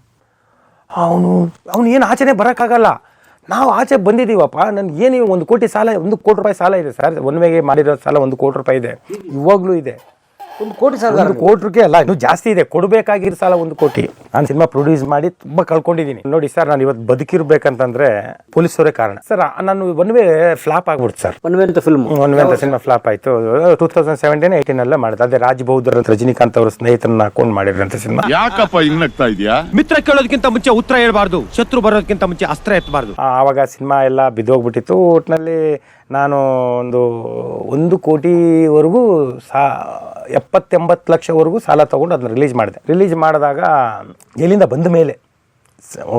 ಅವನು ಅವನು ಏನು ಆಚೆನೇ ಬರೋಕ್ಕಾಗಲ್ಲ. ನಾವು ಆಚೆ ಬಂದಿದ್ದೀವಪ್ಪ, ನನಗೆ ಏನು ಒಂದು ಕೋಟಿ ಸಾಲ, ಒಂದು ಕೋಟಿ ರೂಪಾಯಿ ಸಾಲ ಇದೆ ಸರ್. ಒನ್ ವೇಗೆ ಮಾಡಿರೋ ಸಾಲ ಒಂದು ಕೋಟಿ ರೂಪಾಯಿ ಇದೆ. ಇವಾಗಲೂ ಇದೆ. ಒಂದು ಕೋಟಿ ಸಾಲ ಒಂದು ಕೋಟಿ ರೂಪಾಯಿ ಅಲ್ಲ ಇನ್ನೂ ಜಾಸ್ತಿ ಇದೆ. ಕೊಡಬೇಕಾಗಿರೋ ಸಾಲ ಒಂದು ಕೋಟಿ. ನಾನು ಸಿನಿಮಾ ಪ್ರೊಡ್ಯೂಸ್ ಮಾಡಿ ತುಂಬ ಕಳ್ಕೊಂಡಿದ್ದೀನಿ. ನೋಡಿ ಸರ್ ನಾನು ಇವತ್ತು ಬದುಕಿರ್ಬೇಕಂತಂದ್ರೆ ಪೊಲೀಸರೇ ಕಾರಣ. ಸರ್ ನಾನು ಒನ್ ವೇ ಫ್ಲಾಪ್ ಆಗ್ಬಿಡ್ತು ಸರ್. ಒನ್ ವೇ ಅಂತ ಫಿಲ್ಮ್ ಒನ್ ವೇ ಅಂತ ಸಿನಿಮಾ ಫ್ಲಾಪ್ ಆಯಿತು. ಟೂ ತೌಸಂಡ್ ಸೆವೆಂಟೀನ್ ಏಯ್ಟೀನ್ ಅಲ್ಲೇ ಮಾಡಿದೆ ಅದೇ ರಾಜ್ ಬೌದ್ಧರ್ ಅಂತ ರಜನಿಕಾಂತ್ ಅವರ ಸ್ನೇಹಿತರನ್ನ ಹಾಕೊಂಡು ಮಾಡಿದ್ರಂತ ಸಿನಿಮಾ ಯಾಕಪ್ಪ ಹಿಂಗ್ ನಗ್ತಾ ಇದೀಯಾ ಮಿತ್ರ ಕೇಳೋದಕ್ಕಿಂತ ಮುಂಚೆ ಉತ್ತರ ಹೇಳ್ಬಾರ್ದು. ಶತ್ರು ಬರೋದಕ್ಕಿಂತ ಮುಂಚೆ ಅಸ್ತ್ರ ಎತ್ತಬಾರ್ದು. ಆವಾಗ ಸಿನಿಮಾ ಎಲ್ಲ ಬಿದ್ದೋಗ್ಬಿಟ್ಟಿತ್ತು. ಒಟ್ಟಿನಲ್ಲಿ ನಾನು ಒಂದು ಒಂದು ಕೋಟಿವರೆಗೂ ಸಾ ಎಪ್ಪತ್ತೆಂಬತ್ತು ಲಕ್ಷವರೆಗೂ ಸಾಲ ತೊಗೊಂಡು ಅದನ್ನ ರಿಲೀಸ್ ಮಾಡಿದೆ. ರಿಲೀಸ್ ಮಾಡಿದಾಗ ಎಲ್ಲಿಂದ ಬಂದ ಮೇಲೆ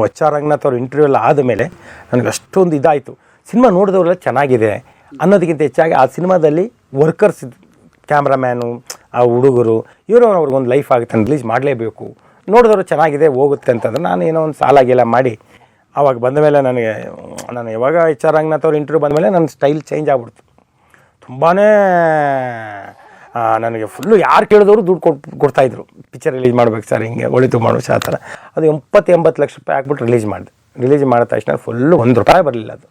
ಎಚ್ ಆರ್ ರಂಗನಾಥ್ ಅವ್ರ ಇಂಟರ್ವ್ಯೂ ಎಲ್ಲ ಆದಮೇಲೆ ನನಗೆ ಅಷ್ಟೊಂದು ಇದಾಯಿತು. ಸಿನಿಮಾ ನೋಡಿದವರೆಲ್ಲ ಚೆನ್ನಾಗಿದೆ ಅನ್ನೋದಕ್ಕಿಂತ ಹೆಚ್ಚಾಗಿ ಆ ಸಿನಿಮಾದಲ್ಲಿ ವರ್ಕರ್ಸ್ ಕ್ಯಾಮ್ರಾಮ್ಯಾನು ಆ ಹುಡುಗರು, ಇವರು ಅವ್ರಿಗೊಂದು ಲೈಫ್ ಆಗುತ್ತೆ ರಿಲೀಸ್ ಮಾಡಲೇಬೇಕು. ನೋಡಿದವರು ಚೆನ್ನಾಗಿದೆ, ಹೋಗುತ್ತೆ ಅಂತಂದ್ರೆ ನಾನು ಏನೋ ಒಂದು ಸಾಲ ಗೀಲ ಮಾಡಿ ಆವಾಗ ಬಂದ ಮೇಲೆ ನನಗೆ, ನಾನು ಯಾವಾಗ ಎಚ್ ಆರ್ ರಂಗನಾಥ್ ಅವ್ರ ಇಂಟರ್ವ್ಯೂ ಬಂದಮೇಲೆ ನನ್ನ ಸ್ಟೈಲ್ ಚೇಂಜ್ ಆಗ್ಬಿಡ್ತು. ತುಂಬಾ ನನಗೆ ಫುಲ್ಲು ಯಾರು ಕೇಳಿದವರು ದುಡ್ಡು ಕೊಟ್ಟು ಕೊಡ್ತಾಯಿದ್ರು. ಪಿಕ್ಚರ್ ರಿಲೀಸ್ ಮಾಡ್ಬೇಕು ಸರ್ ಹಿಂಗೆ ಒಳಿತು ಮಾಡೋ ಆ ಥರ. ಅದು ಎಂಬತ್ತು ಎಂಬತ್ತು ಲಕ್ಷ ರೂಪಾಯಿ ಹಾಕ್ಬಿಟ್ಟು ರಿಲೀಸ್ ಮಾಡಿದೆ. ರಿಲೀಸ್ ಮಾಡಿದ ತಕ್ಷಣ ಫುಲ್ಲು ಒಂದು ರೂಪಾಯಿ ಬರಲಿಲ್ಲ ಅದು.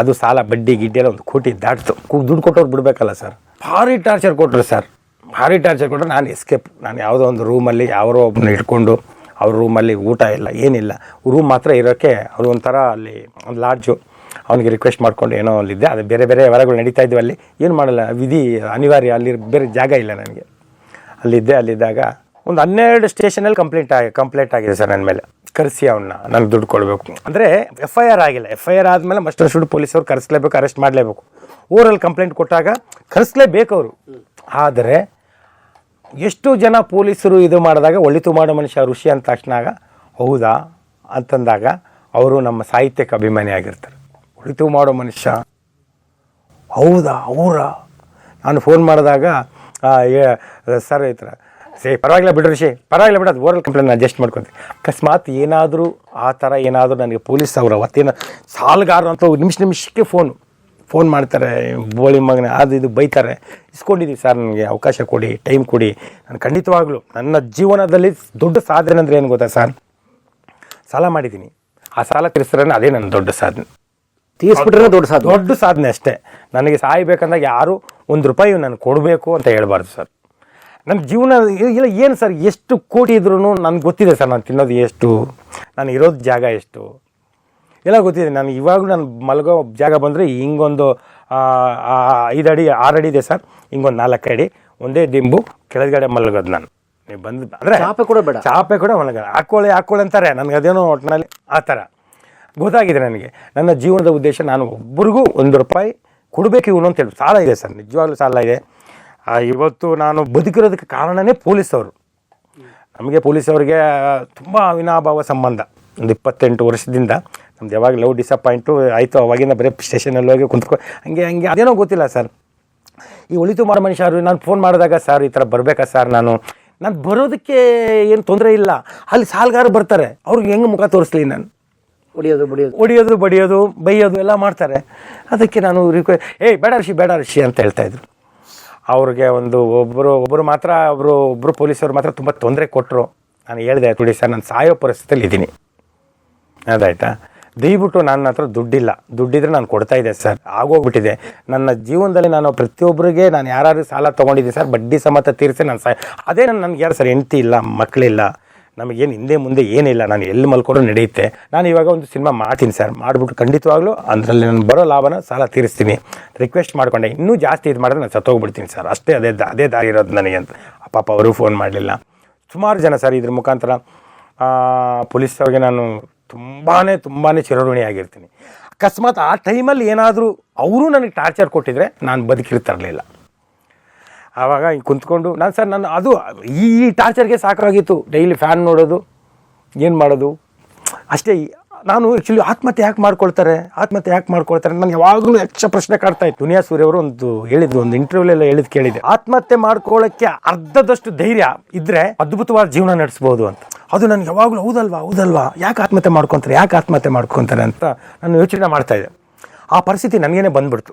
ಅದು ಸಾಲ, ಬಡ್ಡಿ, ಗಿಡ್ಡಿ ಎಲ್ಲ ಒಂದು ಕೋಟಿ ದಾಟ್ತು. ದುಡ್ಡು ಕೊಟ್ಟವ್ರು ಬಿಡಬೇಕಲ್ಲ ಸರ್ ಭಾರಿ ಟಾರ್ಚರ್ ಕೊಟ್ಟರು ಸರ್ ಭಾರಿ ಟಾರ್ಚರ್ ಕೊಟ್ಟರೆ ನಾನು ಎಸ್ಕೇಪ್ ನಾನು ಯಾವುದೋ ಒಂದು ರೂಮಲ್ಲಿ ಯಾರೋ ಒಬ್ಬನ ಇಟ್ಕೊಂಡು ಅವ್ರ ರೂಮಲ್ಲಿ ಊಟ ಇಲ್ಲ, ಏನಿಲ್ಲ. ರೂಮ್ ಮಾತ್ರ ಇರೋಕ್ಕೆ ಅವ್ರು ಒಂಥರ ಅಲ್ಲಿ, ಒಂದು ಲಾಡ್ಜು ಅವನಿಗೆ ರಿಕ್ವೆಸ್ಟ್ ಮಾಡ್ಕೊಂಡು ಏನೋ ಅಲ್ಲಿದ್ದೆ ಅದು ಬೇರೆ ಬೇರೆ ವರಗಳು ನಡೀತಾ ಇದ್ವು ಅಲ್ಲಿ. ಏನು ಮಾಡಲ್ಲ. ವಿಧಿ ಅನಿವಾರ್ಯ. ಅಲ್ಲಿ ಬೇರೆ ಜಾಗ ಇಲ್ಲ ನನಗೆ. ಅಲ್ಲಿದ್ದೆ, ಅಲ್ಲಿದ್ದಾಗ ಒಂದು ಹನ್ನೆರಡು ಸ್ಟೇಷನಲ್ಲಿ ಕಂಪ್ಲೇಂಟ್ ಆಗಿ ಕಂಪ್ಲೇಂಟ್ ಆಗಿದೆ ಸರ್ ನನ್ನ ಮೇಲೆ. ಕರೆಸಿ ಅವನ್ನ ನನಗೆ ದುಡ್ಡು ಕೊಡಬೇಕು. ಅಂದರೆ ಎಫ್ ಐ ಆರ್ ಆಗಿಲ್ಲ. ಎಫ್ ಐ ಆರ್ ಆದಮೇಲೆ ಮಸ್ಟರ್ ಶುಡ್ ಪೊಲೀಸವ್ರು ಕರೆಸ್ಲೇಬೇಕು ಅರೆಸ್ಟ್ ಮಾಡಲೇಬೇಕು. ಊರಲ್ಲಿ ಕಂಪ್ಲೇಂಟ್ ಕೊಟ್ಟಾಗ ಕರೆಸ್ಲೇಬೇಕು ಅವರು. ಆದರೆ ಎಷ್ಟು ಜನ ಪೊಲೀಸರು ಇದು ಮಾಡಿದಾಗ ಒಳಿತು ಮಾಡೋ ಮನುಷ್ಯ ಋಷಿ ಅಂದ ತಕ್ಷಣ ಹೌದಾ? ಅಂತಂದಾಗ ಅವರು ನಮ್ಮ ಸಾಹಿತ್ಯಕ್ಕೆ ಅಭಿಮಾನಿ ಆಗಿರ್ತಾರೆ ಒಳಿತು ಮಾಡೋ ಮನುಷ್ಯ. ಹೌದಾ? ಅವರ? ನಾನು ಫೋನ್ ಮಾಡಿದಾಗ ಸರ್ ಐತ್ರ ಸೇ, ಪರವಾಗಿಲ್ಲ ಬಿಡ್ರಿ ಶೇ ಪರವಾಗಿಲ್ಲ ಬಿಡೋದು ಓರಲ್ ಕಂಪ್ಲೇಂಟ್ ಅಡ್ಜಸ್ಟ್ ಮಾಡ್ಕೊತೀನಿ. ಅಕಸ್ಮಾತ್ ಏನಾದರೂ, ಆ ಥರ ಏನಾದರೂ ನನಗೆ ಪೊಲೀಸ್ ಅವರ ಅವತ್ತೇನು ಸಾಲಗಾರರು ಅಂತ ನಿಮಿಷ ನಿಮಿಷಕ್ಕೆ ಫೋನು ಫೋನ್ ಮಾಡ್ತಾರೆ, ಬೋಳಿ ಮಗನ, ಅದು ಇದು ಬೈತಾರೆ. ಇಸ್ಕೊಂಡಿದ್ದೀವಿ ಸರ್ ನನಗೆ ಅವಕಾಶ ಕೊಡಿ ಟೈಮ್ ಕೊಡಿ. ನಾನು ಖಂಡಿತವಾಗ್ಲೂ ನನ್ನ ಜೀವನದಲ್ಲಿ ದೊಡ್ಡ ಸಾಧನೆ ಅಂದರೆ ಏನು ಗೊತ್ತಾ ಸರ್ ಸಾಲ ಮಾಡಿದ್ದೀನಿ. ಆ ಸಾಲ ತೀರಿಸ್ತಾರೆ ಅದೇ ನನ್ನ ದೊಡ್ಡ ಸಾಧನೆ. ತೀರ್ಸ್ಬಿಟ್ರೆ ದೊಡ್ಡ ಸಾಧನೆ ದೊಡ್ಡ ಸಾಧನೆ ಅಷ್ಟೇ. ನನಗೆ ಸಾಯ್ಬೇಕಂದಾಗ ಯಾರು ಒಂದು ರೂಪಾಯಿ ನಾನು ಕೊಡಬೇಕು ಅಂತ ಹೇಳ್ಬಾರ್ದು ಸರ್. ನಮ್ಮ ಜೀವನ ಇಲ್ಲ ಏನು ಸರ್ ಎಷ್ಟು ಕೋಟಿ ಇದ್ರೂ ನನಗೆ ಗೊತ್ತಿದೆ ಸರ್ ನಾನು ತಿನ್ನೋದು ಎಷ್ಟು ನಾನು ಇರೋದು ಜಾಗ ಎಷ್ಟು. ಎಲ್ಲ ಗೊತ್ತಿದೆ ನಾನು ಇವಾಗಲೂ ನಾನು ಮಲಗೋ ಜಾಗ ಬಂದರೆ ಹಿಂಗೊಂದು ಐದು ಅಡಿ ಆರು ಅಡಿ ಇದೆ ಸರ್ ಹಿಂಗೊಂದು ನಾಲ್ಕು ಅಡಿ ಒಂದೇ ದಿಂಬು ಕೆಳಗಡೆ ಮಲಗೋದು ನಾನು. ನೀವು ಬಂದು ಅಂದರೆ ಚಾಪೆ ಕೂಡ ಬೇಡ. ಚಾಪೆ ಕೂಡ ಮಲಗೋದು ಹಾಕೊಳ್ಳಿ ಹಾಕೊಳ್ಳಿ ಅಂತಾರೆ. ನನಗೆ ಅದೇನೋ ಒಟ್ಟಿನಲ್ಲಿ ಆ ಥರ. ಗೊತ್ತಾಗಿದೆ ನನಗೆ. ನನ್ನ ಜೀವನದ ಉದ್ದೇಶ ನಾನು ಒಬ್ಬರಿಗೂ ಒಂದು ರೂಪಾಯಿ ಕೊಡಬೇಕು ಇವನು ಅಂತ ಹೇಳಿ. ಸಾಲ ಇದೆ ಸರ್, ನಿಜವಾಗ್ಲೂ ಸಾಲ ಇದೆ. ಇವತ್ತು ನಾನು ಬದುಕಿರೋದಕ್ಕೆ ಕಾರಣನೇ ಪೊಲೀಸವರು. ನಮಗೆ ಪೊಲೀಸವ್ರಿಗೆ ತುಂಬ ಅವಿನಾಭಾವ ಸಂಬಂಧ. ಒಂದು ಇಪ್ಪತ್ತೆಂಟು ವರ್ಷದಿಂದ ನಮ್ದು ಯಾವಾಗ ಲವ್ ಡಿಸಪಾಯಿಂಟು ಆಯಿತು, ಅವಾಗಿಂದ ಬರೀ ಸ್ಟೇಷನಲ್ಲಿ ಹೋಗಿ ಕುಂತ್ಕೊ, ಹಂಗೆ ಹಂಗೆ, ಅದೇನೋ ಗೊತ್ತಿಲ್ಲ ಸರ್. ಈ ಒಳಿತು ಮಾಡೋ ಮನುಷ್ಯರು ನಾನು ಫೋನ್ ಮಾಡಿದಾಗ ಸರ್, ಈ ಥರ ಬರಬೇಕಾ ಸರ್ ನಾನು? ನಾನು ಬರೋದಕ್ಕೆ ಏನು ತೊಂದರೆ ಇಲ್ಲ. ಅಲ್ಲಿ ಸಾಲಗಾರರು ಬರ್ತಾರೆ. ಅವ್ರಿಗೆ ಹೆಂಗೆ ಮುಖ ತೋರಿಸ್ಲಿ ನಾನು? ಹೊಡಿಯೋದು ಬಡಿಯೋದು. ಹೊಡಿಯೋದು ಬಡಿಯೋದು, ಬೈಯೋದು ಎಲ್ಲ ಮಾಡ್ತಾರೆ. ಅದಕ್ಕೆ ನಾನು ರಿಕ್ವೆ ಏಯ್, ಬೇಡ ಋಷಿ ಬೇಡ ಋಷಿ ಅಂತ ಹೇಳ್ತಾ ಇದ್ರು. ಅವ್ರಿಗೆ ಒಂದು ಒಬ್ಬರು ಒಬ್ಬರು ಮಾತ್ರ ಒಬ್ಬರು ಒಬ್ಬರು ಪೊಲೀಸರು ಮಾತ್ರ ತುಂಬ ತೊಂದರೆ ಕೊಟ್ಟರು ನಾನು ಹೇಳಿದೆ ನೋಡಿ ಸರ್, ನಾನು ಸಾಯೋ ಪರಿಸ್ಥಿತಿಯಲ್ಲಿ ಇದ್ದೀನಿ. ಅದಾಯ್ತಾ? ದಯವಿಟ್ಟು ನನ್ನ ಹತ್ರ ದುಡ್ಡಿಲ್ಲ. ದುಡ್ಡಿದ್ರೆ ನಾನು ಕೊಡ್ತಾ ಇದ್ದೆ ಸರ್. ಆಗೋಗ್ಬಿಟ್ಟಿದೆ. ನನ್ನ ಜೀವನದಲ್ಲಿ ನಾನು ಪ್ರತಿಯೊಬ್ಬರಿಗೆ ನಾನು ಯಾರು ಸಾಲ ತೊಗೊಂಡಿದ್ದೀನಿ ಸರ್. ಬಡ್ಡಿ ಸಮೇತ ತೀರಿಸಿ ನಾನು ಸಾಯ, ಅದೇ ನನ್ನ ನನಗೆ ಯಾರು ಸರ್, ಹೆಂಡತಿ ಇಲ್ಲ ಮಕ್ಕಳಿಲ್ಲ ನಮಗೇನು ಹಿಂದೆ ಮುಂದೆ ಏನಿಲ್ಲ, ನಾನು ಎಲ್ಲಿ ಮಲ್ಕೊಂಡ್ರು ನಡೆಯುತ್ತೆ. ನಾನು ಇವಾಗ ಒಂದು ಸಿನಿಮಾ ಮಾಡ್ತೀನಿ ಸರ್. ಮಾಡಿಬಿಟ್ಟು ಖಂಡಿತವಾಗ್ಲೂ ಅದರಲ್ಲಿ ನಾನು ಬರೋ ಲಾಭನ ಸಾಲ ತೀರಿಸ್ತೀನಿ. ರಿಕ್ವೆಸ್ಟ್ ಮಾಡ್ಕೊಂಡೆ. ಇನ್ನೂ ಜಾಸ್ತಿ ಇದು ಮಾಡಿದ್ರೆ ನಾನು ಸತ್ತೋಗ್ಬಿಡ್ತೀನಿ ಸರ್. ಅಷ್ಟೇ ಅದೇ ಅದೇ ದಾರಿ ಇರೋದು ನನಗೆ ಅಂತ. ಪಾಪ ಅವರು ಫೋನ್ ಮಾಡಲಿಲ್ಲ. ಸುಮಾರು ಜನ ಸರ್ ಇದ್ರ ಮುಖಾಂತರ ಪೊಲೀಸವ್ರಿಗೆ ನಾನು ತುಂಬಾ ತುಂಬಾ ಚಿರಋಣಿಯಾಗಿರ್ತೀನಿ ಅಕಸ್ಮಾತ್ ಆ ಟೈಮಲ್ಲಿ ಏನಾದರೂ ಅವರು ನನಗೆ ಟಾರ್ಚರ್ ಕೊಟ್ಟಿದ್ರೆ ನಾನು ಬದುಕಿರ್ತಿರಲಿಲ್ಲ ಆವಾಗ ಹಿಂಗೆ ಕುಂತ್ಕೊಂಡು, ನಾನು ಸರ್, ನಾನು ಅದು, ಈ ಟಾರ್ಚರ್ಗೆ ಸಾಕಾಗಿತ್ತು. ಡೈಲಿ ಫ್ಯಾನ್ ನೋಡೋದು, ಏನು ಮಾಡೋದು? ಅಷ್ಟೇ, ನಾನು ಆ್ಯಕ್ಚುಲಿ ಆತ್ಮಹತ್ಯೆ ಯಾಕೆ ಮಾಡ್ಕೊಳ್ತಾರೆ? ಆತ್ಮಹತ್ಯೆ ಯಾಕೆ ಮಾಡ್ಕೊಳ್ತಾರೆ? ನಾನು ಯಾವಾಗಲೂ ಯಕ್ಷ ಪ್ರಶ್ನೆ ಕಾಡ್ತಾ ಇತ್ತು. ದುನಿಯಾ ಸೂರ್ಯ ಅವರು ಒಂದು ಹೇಳಿದ್ದು, ಒಂದು ಇಂಟರ್ವ್ಯೂ ಎಲ್ಲ ಹೇಳಿದ್ ಕೇಳಿದೆ. ಆತ್ಮಹತ್ಯೆ ಮಾಡ್ಕೊಳ್ಳೋಕ್ಕೆ ಅರ್ಧದಷ್ಟು ಧೈರ್ಯ ಇದ್ದರೆ ಅದ್ಭುತವಾದ ಜೀವನ ನಡೆಸ್ಬೋದು ಅಂತ. ಅದು ನನಗೆ ಯಾವಾಗಲೂ ಹೌದಲ್ವಾ ಹೌದಲ್ವಾ? ಯಾಕೆ ಆತ್ಮಹತ್ಯೆ ಮಾಡ್ಕೊತಾರೆ? ಯಾಕೆ ಆತ್ಮಹತ್ಯೆ ಮಾಡ್ಕೊತಾರೆ ಅಂತ ನಾನು ಯೋಚನೆ ಮಾಡ್ತಾ ಇದ್ದೆ. ಆ ಪರಿಸ್ಥಿತಿ ನನಗೇನೆ ಬಂದ್ಬಿಡ್ತು.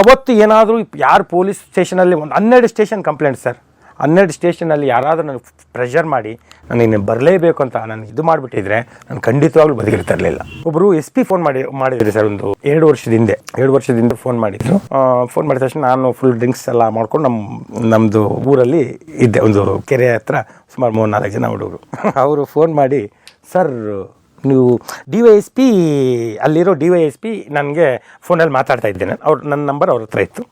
ಅವತ್ತು ಏನಾದರೂ ಯಾರು ಪೊಲೀಸ್ ಸ್ಟೇಷನಲ್ಲಿ ಒಂದು ಹನ್ನೆರಡು ಸ್ಟೇಷನ್ ಕಂಪ್ಲೇಂಟ್ ಸರ್. ಹನ್ನೆರಡು ಸ್ಟೇಷನಲ್ಲಿ ಯಾರಾದರೂ ನನಗೆ ಪ್ರೆಷರ್ ಮಾಡಿ ನಾನು ಇನ್ನು ಬರಲೇಬೇಕು ಅಂತ ನಾನು ಇದು ಮಾಡಿಬಿಟ್ಟಿದ್ರೆ ನಾನು ಖಂಡಿತವಾಗ್ಲೂ ಬದುಕಿರ್ತಾ ಇರಲಿಲ್ಲ ಒಬ್ಬರು ಎಸ್ ಪಿ ಫೋನ್ ಮಾಡಿ, ಮಾಡಿದ್ರಿ ಸರ್ ಒಂದು ಎರಡು ವರ್ಷದ ಹಿಂದೆ, ಎರಡು ವರ್ಷದಿಂದ ಫೋನ್ ಮಾಡಿದ್ರು. ಫೋನ್ ಮಾಡಿದ ತಕ್ಷಣ ನಾನು ಫುಲ್ ಡ್ರಿಂಕ್ಸ್ ಎಲ್ಲ ಮಾಡ್ಕೊಂಡು ನಮ್ಮ ನಮ್ಮದು ಊರಲ್ಲಿ ಇದ್ದೆ, ಒಂದು ಕೆರೆ ಹತ್ರ ಸುಮಾರು ಮೂರು ನಾಲ್ಕು ಜನ ಹುಡುಗರು. ಅವರು ಫೋನ್ ಮಾಡಿ, ಸರ್ ನೀವು ಡಿ ವೈ ಎಸ್ ಪಿ ಅಲ್ಲಿರೋ ಡಿ ವೈ ಎಸ್ ಪಿ ನನಗೆ ಫೋನಲ್ಲಿ ಮಾತಾಡ್ತಾ ಇದ್ದೇನೆ. ಅವ್ರು ನನ್ನ ನಂಬರ್ ಅವ್ರ ಹತ್ರ ಇತ್ತು.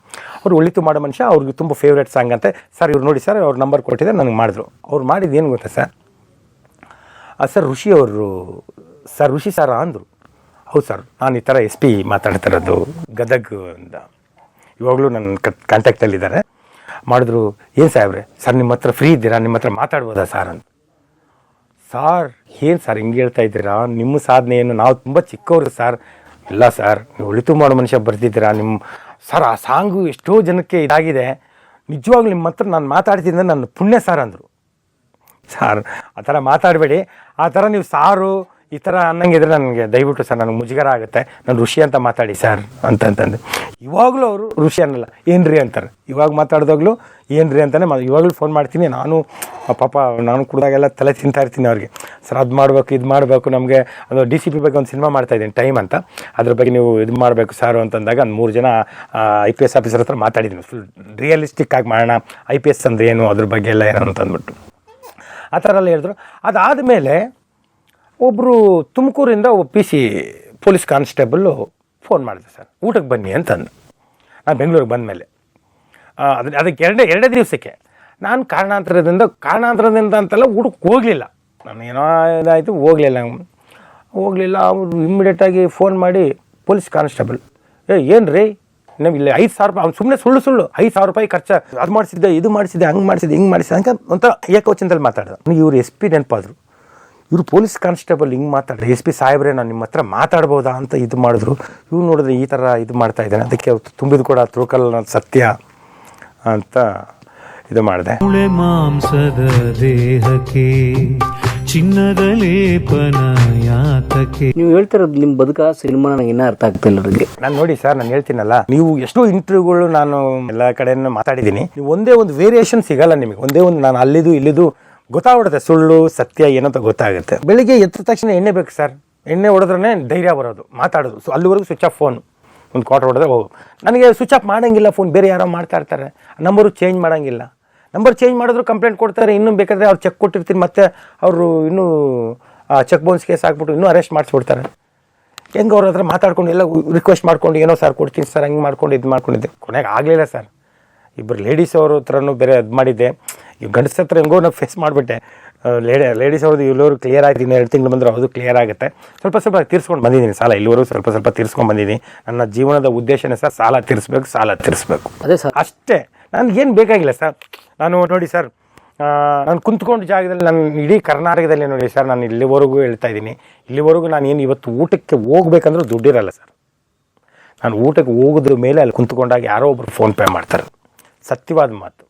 ಅವ್ರು ಒಳಿತು ಮಾಡೋ ಮನುಷ್ಯ, ಅವ್ರಿಗೆ ತುಂಬ ಫೇವ್ರೇಟ್ ಸಾಂಗ್ ಅಂತೆ. ಸರ್ ಇವ್ರು ನೋಡಿ ಸರ್ ಅವ್ರ ನಂಬರ್ ಕೊಟ್ಟಿದ್ದೆ ನನಗೆ ಮಾಡಿದ್ರು. ಅವ್ರು ಮಾಡಿದ್ದು ಏನು ಗೊತ್ತಾ ಸರ್ ಸರ್ ಋಷಿ ಅವರು ಸರ್ ಋಷಿ ಸರ ಅಂದರು. ಹೌದು ಸರ್ ನಾನು ಈ ಥರ ಎಸ್ ಪಿ ಮಾತಾಡ್ತಾ ಇರೋದು ಗದಗ್ ಅಂತ ಇವಾಗಲೂ ನನ್ನ ಕಾಂಟ್ಯಾಕ್ಟಲ್ಲಿದ್ದಾರೆ ಮಾಡಿದ್ರು, ಏನು ಸಾಹೇಬ್ರೆ ಸರ್ ನಿಮ್ಮ ಹತ್ರ ಫ್ರೀ ಇದ್ದೀರಾ? ನಿಮ್ಮ ಹತ್ರ ಮಾತಾಡ್ಬೋದಾ ಸರ್ ಅಂತ. ಸಾರ್, ಏನು ಸರ್ ಹಿಂಗೆ ಹೇಳ್ತಾ ಇದ್ದೀರಾ? ನಿಮ್ಮ ಸಾಧನೆಯನ್ನು ನಾವು ತುಂಬ ಚಿಕ್ಕವರು ಸರ್. ಇಲ್ಲ ಸರ್, ನೀವು ಉಳಿತು ಮಾಡೋ ಮನುಷ್ಯ ಬರ್ತಿದ್ದೀರಾ. ನಿಮ್ಮ ಸರ್, ಆ ಸಾಂಗು ಎಷ್ಟೋ ಜನಕ್ಕೆ ಇದಾಗಿದೆ. ನಿಜವಾಗ್ಲೂ ನಿಮ್ಮ ಹತ್ರ ನಾನು ಮಾತಾಡ್ತಿದ್ದೆ ನನ್ನ ಪುಣ್ಯ ಸರ್ ಅಂದರು. ಸರ್, ಆ ಥರ ಮಾತಾಡಬೇಡಿ. ಆ ಥರ ನೀವು ಸಾರು, ಈ ಥರ ಅನ್ನಂಗಿದ್ರೆ ನನಗೆ ದಯವಿಟ್ಟು ಸರ್, ನನಗೆ ಮುಜುಗರ ಆಗುತ್ತೆ. ನಾನು ಋಷಿ ಅಂತ ಮಾತಾಡಿ ಸರ್, ಅಂತಂತಂದು. ಇವಾಗಲೂ ಅವರು ಋಷಿ ಅನ್ನಲ್ಲ. ರೀ ಅಂತಾರೆ. ಇವಾಗ ಮಾತಾಡಿದಾಗಲೂ ರೀ ಅಂತಾನೆ ಮಾ ಇವಾಗಲೂ ಫೋನ್ ಮಾಡ್ತೀನಿ. ನಾನು ಪಾಪ, ನಾನು ಕುಡ್ದಾಗೆಲ್ಲ ತಲೆ ತಿಂತಾ ಇರ್ತೀನಿ ಅವ್ರಿಗೆ. ಸರ್, ಅದು ಮಾಡಬೇಕು, ಇದು ಮಾಡಬೇಕು, ನಮಗೆ ಅದು ಡಿ ಸಿ ಪಿ ಬಗ್ಗೆ ಒಂದು ಸಿನಿಮಾ ಮಾಡ್ತಾ ಇದ್ದೀನಿ ಟೈಮ್ ಅಂತ. ಅದ್ರ ಬಗ್ಗೆ ನೀವು ಇದು ಮಾಡಬೇಕು ಸಾರು ಅಂತಂದಾಗ ಒಂದು ಮೂರು ಜನ ಐ ಪಿ ಎಸ್ ಆಫೀಸರ್ ಹತ್ರ ಮಾತಾಡಿದ್ದೀನಿ ಫುಲ್ ರಿಯಲಿಸ್ಟಿಕ್ ಆಗಿ ಮಾಡೋಣ ಐ ಪಿ ಎಸ್ ಅಂದ್ರೆ ಏನು, ಅದ್ರ ಬಗ್ಗೆ ಎಲ್ಲ ಏನು ಅಂತಂದ್ಬಿಟ್ಟು ಆ ಥರ ಎಲ್ಲ ಹೇಳಿದ್ರು. ಅದಾದಮೇಲೆ ಒಬ್ಬರು ತುಮಕೂರಿಂದ ಒಬ್ಬ ಪೊಲೀಸ್ ಕಾನ್ಸ್ಟೇಬಲ್ಲು ಫೋನ್ ಮಾಡಿದೆ ಸರ್. ಊಟಕ್ಕೆ ಬನ್ನಿ ಅಂತಂದು. ನಾನು ಬೆಂಗಳೂರಿಗೆ ಬಂದ ಮೇಲೆ ಅದನ್ನ ಅದಕ್ಕೆ ಎರಡೇ ಎರಡೇ ದಿವಸಕ್ಕೆ. ನಾನು ಕಾರಣಾಂತರದಿಂದ ಕಾರಣಾಂತರದಿಂದ ಅಂತೆಲ್ಲ ಊಟಕ್ಕೆ ಹೋಗಲಿಲ್ಲ. ನಾನು ಏನೋ ಇದಾಯಿತು, ಹೋಗಲಿಲ್ಲ. ಹೋಗಲಿಲ್ಲ, ಅವರು ಇಮ್ಮಿಡಿಯೇಟಾಗಿ ಫೋನ್ ಮಾಡಿ ಪೊಲೀಸ್ ಕಾನ್ಸ್ಟೇಬಲ್ ಏ ಏನು ರೀ ನಾವು ಇಲ್ಲಿ ಐದು ಸಾವಿರ ರೂಪಾಯಿ, ಅವ್ನು ಸುಮ್ಮನೆ ಸುಳ್ಳು ಸುಳ್ಳು. ಐದು ಸಾವಿರ ರೂಪಾಯಿ ಖರ್ಚು, ಅದು ಮಾಡಿಸಿದ್ದೆ, ಇದು ಮಾಡಿಸಿದ್ದೆ, ಹಂಗೆ ಮಾಡಿಸಿದೆ ಹಿಂಗೆ ಮಾಡಿಸಿದೆ ಅಂತ ಒಂಥರ ಏಕವಚನದಲ್ಲಿ ಮಾತಾಡಿದ. ಇವ್ರು ಎಸ್ ಪಿ ನೆನಪಾದ್ರು. ಇವರು ಪೊಲೀಸ್ ಕಾನ್ಸ್ಟೇಬಲ್ ಹಿಂಗೆ ಮಾತಾಡಿದ್ರೆ ಎಸ್ ಪಿ ಸಾಹೇಬ್ರೆ ನಾನು ನಿಮ್ಮ ಹತ್ರ ಮಾತಾಡ್ಬೋದಾ ಅಂತ ಇದು ಮಾಡಿದ್ರು. ಇವ್ರು ನೋಡಿದ್ರೆ ಈ ಥರ ಇದು ಮಾಡ್ತಾ ಇದ್ದಾನೆ. ಅದಕ್ಕೆ ಅವ್ರು ತುಂಬಿದ ಕೂಡ ತುರುಕಲ್ ಸತ್ಯ ಅಂತ ಇದು ಮಾಡಿದೆ. ಮುಳೆ ಮಾಂಸದ ದೇಹಕ್ಕೆ ಚಿನ್ನದ ಲೇಪನ ಯಾತಕ್ಕೆ. ನೀವು ಹೇಳ್ತಿರೋದು ನಿಮ್ಮ ಬದುಕ ಸಿನಿಮಾ ನನಗೆ ಇನ್ನೂ ಅರ್ಥ ಆಗ್ತಿಲ್ಲ ನನಗೆ ನಾನು ನೋಡಿ ಸರ್ ನಾನು ಹೇಳ್ತೀನಲ್ಲ. ನೀವು ಎಷ್ಟೋ ಇಂಟರ್ವ್ಯೂಗಳು ನಾನು ಎಲ್ಲ ಕಡೆಯನ್ನು ಮಾತಾಡಿದ್ದೀನಿ. ನೀವು ಒಂದೇ ಒಂದು ವೇರಿಯೇಷನ್ ಸಿಗಲ್ಲ ನಿಮಗೆ. ಒಂದೇ ಒಂದು ನಾನು ಅಲ್ಲಿದು ಇಲ್ಲಿದು ಗೊತ್ತಾಗ್ಬಿಡುತ್ತೆ ಸುಳ್ಳು, ಸತ್ಯ ಏನಂತ ಗೊತ್ತಾಗುತ್ತೆ. ಬೆಳಿಗ್ಗೆ ಎದ್ದ ತಕ್ಷಣ ಎಣ್ಣೆ ಬೇಕು ಸರ್. ಎಣ್ಣೆ ಹೊಡೆದ್ರೆ ಧೈರ್ಯ ಬರೋದು, ಮಾತಾಡೋದು. ಸೊ ಅಲ್ಲಿವರೆಗೂ ಸ್ವಿಚ್ ಆಫ್ ಫೋನ್ ಒಂದು ಕ್ವಾರ್ಟರ್ ಹೊಡೆದ್ರೆ ಹೋಗು. ನನಗೆ ಸ್ವಿಚ್ ಆಫ್ ಮಾಡೋಂಗಿಲ್ಲ ಫೋನ್ ಬೇರೆ ಯಾರೋ ಮಾಡ್ತಾ ಇರ್ತಾರೆ. ನಂಬರು ಚೇಂಜ್ ಮಾಡೋಂಗಿಲ್ಲ. ನಂಬರ್ ಚೇಂಜ್ ಮಾಡಿದ್ರು ಕಂಪ್ಲೇಂಟ್ ಕೊಡ್ತಾರೆ. ಇನ್ನೂ ಬೇಕಾದರೆ ಅವ್ರು ಚೆಕ್ ಕೊಟ್ಟಿರ್ತೀನಿ. ಮತ್ತೆ ಅವರು ಇನ್ನೂ ಚೆಕ್ ಬೌನ್ಸ್ ಕೇಸ್ ಹಾಕ್ಬಿಟ್ಟು ಇನ್ನೂ ಅರೆಸ್ಟ್ ಮಾಡಿಸ್ಬಿಡ್ತಾರೆ. ಹೆಂಗೆ ಅವ್ರ ಹತ್ರ ಮಾತಾಡ್ಕೊಂಡು ಎಲ್ಲ ರಿಕ್ವೆಸ್ಟ್ ಮಾಡ್ಕೊಂಡು ಏನೋ ಸರ್ ಕೊಡ್ತೀನಿ ಸರ್ ಹಂಗೆ ಮಾಡ್ಕೊಂಡು ಇದು ಮಾಡ್ಕೊಂಡಿದ್ದೆ. ಕೊನೆಗೆ ಆಗಲಿಲ್ಲ ಸರ್ ಇಬ್ಬರು ಲೇಡೀಸ್ ಅವ್ರ ಹತ್ರನೂ ಬೇರೆ ಇದು ಮಾಡಿದ್ದೆ. ಈ ಗಂಡಸ ಹತ್ರ ಹೆಂಗೋ ನಾವು ಫೇಸ್ ಮಾಡಿಬಿಟ್ಟೆ. ಲೇಡಿ ಲೇಡೀಸ್ ಅವ್ರದ್ದು ಇಲ್ಲವರು ಕ್ಲಿಯರ್ ಇನ್ನು ಎರಡು ತಿಂಗಳು ಬಂದರೆ ಅದು ಕ್ಲಿಯರ್ ಆಗುತ್ತೆ. ಸ್ವಲ್ಪ ಸ್ವಲ್ಪ ತೀರ್ಸ್ಕೊಂಡು ಬಂದಿದ್ದೀನಿ ಸಾಲ ಇಲ್ಲಿವರೆಗೂ ಸ್ವಲ್ಪ ಸ್ವಲ್ಪ ತೀರ್ಸ್ಕೊಂಡು ಬಂದಿದ್ದೀನಿ. ನನ್ನ ಜೀವನದ ಉದ್ದೇಶನೇ ಸರ್ ಸಾಲ ತೀರಿಸ್ಬೇಕು ಸಾಲ ತೀರಿಸ್ಬೇಕು. ಅದೇ ಸರ್. ಅಷ್ಟೇ. ನನಗೇನು ಬೇಕಾಗಿಲ್ಲ ಸರ್. ನಾನು ನೋಡಿ ಸರ್ ನಾನು ಕುಂತ್ಕೊಂಡು ಜಾಗದಲ್ಲಿ ನಾನು ಇಡೀ ಕರ್ನಾಟಕದಲ್ಲಿ ನೋಡಿ ಸರ್ ನಾನು ಇಲ್ಲಿವರೆಗೂ ಹೇಳ್ತಾ ಇದ್ದೀನಿ. ಇಲ್ಲಿವರೆಗೂ ನಾನು ಏನು ಇವತ್ತು ಊಟಕ್ಕೆ ಹೋಗ್ಬೇಕಂದ್ರೂ ದುಡ್ಡಿರಲ್ಲ ಸರ್. ನಾನು ಊಟಕ್ಕೆ ಹೋಗಿದ್ರ ಮೇಲೆ ಅಲ್ಲಿ ಕುಂತ್ಕೊಂಡಾಗ ಯಾರೋ ಒಬ್ರು ಫೋನ್ಪೇ ಮಾಡ್ತಾರೆ. ಸತ್ಯವಾದ ಮಾತು.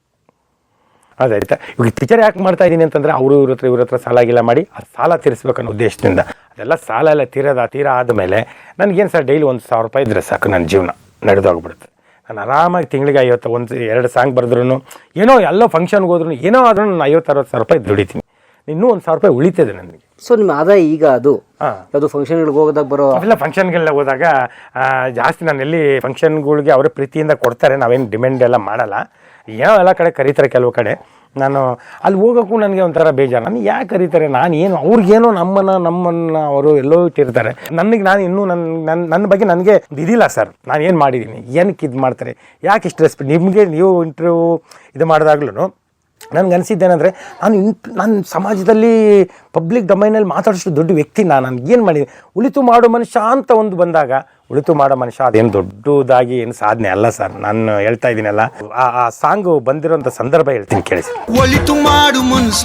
ಅದಾಯ್ತಾ ಇವಾಗ ಟೀಚರ್ ಯಾಕೆ ಮಾಡ್ತಾ ಇದ್ದೀನಿ ಅಂತಂದ್ರೆ ಅವರು ಇವ್ರ ಹತ್ರ ಇವ್ರ ಹತ್ರ ಸಾಲ ಗಿಲ್ಲ ಮಾಡಿ ಆ ಸಾಲ ತೀರಿಸ್ಬೇಕನ್ನೋ ಉದ್ದೇಶದಿಂದ. ಅದೆಲ್ಲ ಸಾಲ ಎಲ್ಲ ತೀರದ ತೀರ ಆದಮೇಲೆ ನನಗೇನು ಸರ್ ಡೈಲಿ ಒಂದು ಸಾವಿರ ರೂಪಾಯಿ ಇದ್ರೆ ಸಾಕು ನನ್ನ ಜೀವನ ನಡೆದೋಗ್ಬಿಡುತ್ತೆ. ನಾನು ಆರಾಮಾಗಿ ತಿಂಗಳಿಗೆ ಐವತ್ತು ಒಂದು ಎರಡು ಸಾಂಗ್ ಬರೆದ್ರೂ ಏನೋ ಎಲ್ಲೋ ಫಂಕ್ಷನ್ಗೆ ಹೋದ್ರೂ ಏನೋ ಆದ್ರೂ ನಾನು ಐವತ್ತು ಅರವತ್ತು ಸಾವಿರ ರೂಪಾಯಿ ದುಡಿತೀನಿ. ಇನ್ನೂ ಒಂದು ಸಾವಿರ ರೂಪಾಯಿ ಉಳಿತದೆ ನನಗೆ. ಸೊ ನಿಮ್ಮ ಆದಾಯ ಈಗ ಅದು? ಹಾಂ. ಅದು ಫಂಕ್ಷನ್ಗಳಿಗೆ ಹೋಗೋದಾಗ ಬರೋ ಅವೆಲ್ಲ ಫಂಕ್ಷನ್ಗೆಲ್ಲ ಹೋದಾಗ ಜಾಸ್ತಿ ನಾನು ಎಲ್ಲಿ ಫಂಕ್ಷನ್ಗಳಿಗೆ ಅವರೇ ಪ್ರೀತಿಯಿಂದ ಕೊಡ್ತಾರೆ ನಾವೇನು ಡಿಮ್ಯಾಂಡ್ ಎಲ್ಲ ಮಾಡಲ್ಲ. ಏನೋ ಎಲ್ಲ ಕಡೆ ಕರೀತಾರೆ ಕೆಲವು ಕಡೆ, ನಾನು ಅಲ್ಲಿ ಹೋಗೋಕ್ಕೂ ನನಗೆ ಒಂಥರ ಬೇಜಾರು. ನನಗೆ ಯಾಕೆ ಕರೀತಾರೆ? ನಾನು ಏನು ಅವ್ರಿಗೇನೋ ನಮ್ಮನ್ನು ನಮ್ಮನ್ನು ಅವರು ಎಲ್ಲೋ ಇಟ್ಟಿರ್ತಾರೆ. ನನಗೆ ನಾನು ಇನ್ನೂ ನನ್ನ ನನ್ನ ನನ್ನ ಬಗ್ಗೆ ನನಗೆ ಇದಿಲ್ಲ ಸರ್. ನಾನು ಏನು ಮಾಡಿದ್ದೀನಿ ಏನಕ್ಕೆ ಇದು ಮಾಡ್ತಾರೆ? ಯಾಕೆ ಇಷ್ಟು ರೆಸ್ಪೆಕ್ಟ್ ನಿಮಗೆ ನೀವು ಇಂಟರ್ವ್ಯೂ ಇದು ಮಾಡಿದಾಗ್ಲೂ ನನಗೆ ಅನಿಸಿದ್ದೇನೆಂದರೆ, ನಾನು ಇಂಟ್ ನಾನು ಸಮಾಜದಲ್ಲಿ ಪಬ್ಲಿಕ್ ಡೊಮೈನಲ್ಲಿ ಮಾತಾಡೋಷ್ಟು ದೊಡ್ಡ ವ್ಯಕ್ತಿ ನಾನು. ನನಗೇನು ಮಾಡಿದ್ದೀನಿ ಉಳಿತು ಮಾಡೋ ಮನುಷ್ಯ ಅಂತ ಒಂದು ಬಂದಾಗ ಉಳಿತು ಮಾಡೋ ಮನುಷ್ಯ ಅದೇನು ದೊಡ್ಡದಾಗಿ ಏನು ಸಾಧನೆ ಅಲ್ಲ ಸರ್. ನಾನು ಹೇಳ್ತಾ ಇದ್ದೀನಲ್ಲ ಆ ಆ ಸಾಂಗು ಬಂದಿರೋಂಥ ಸಂದರ್ಭ ಹೇಳ್ತೀನಿ ಕೇಳಿಸಿ ಒಳಿತು ಮಾಡು ಮನ್ಸ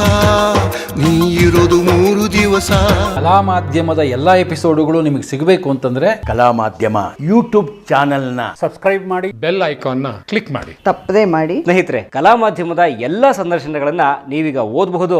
ನೀ ಇರೋದು ಮೂರು ದಿವಸ. ಕಲಾ ಮಾಧ್ಯಮದ ಎಲ್ಲಾ ಎಪಿಸೋಡ್ಗಳು ನಿಮಗೆ ಸಿಗಬೇಕು ಅಂತಂದ್ರೆ ಕಲಾ ಮಾಧ್ಯಮ ಯೂಟ್ಯೂಬ್ ಚಾನೆಲ್ನ ಸಬ್ಸ್ಕ್ರೈಬ್ ಮಾಡಿ. ಬೆಲ್ ಐಕಾನ್ನ ಕ್ಲಿಕ್ ಮಾಡಿ. ತಪ್ಪದೇ ಮಾಡಿ. ಸ್ನೇಹಿತರೆ ಕಲಾ ಮಾಧ್ಯಮದ ಎಲ್ಲ ಸಂದರ್ಶನಗಳನ್ನ ನೀವೀಗ ಓದಬಹುದು.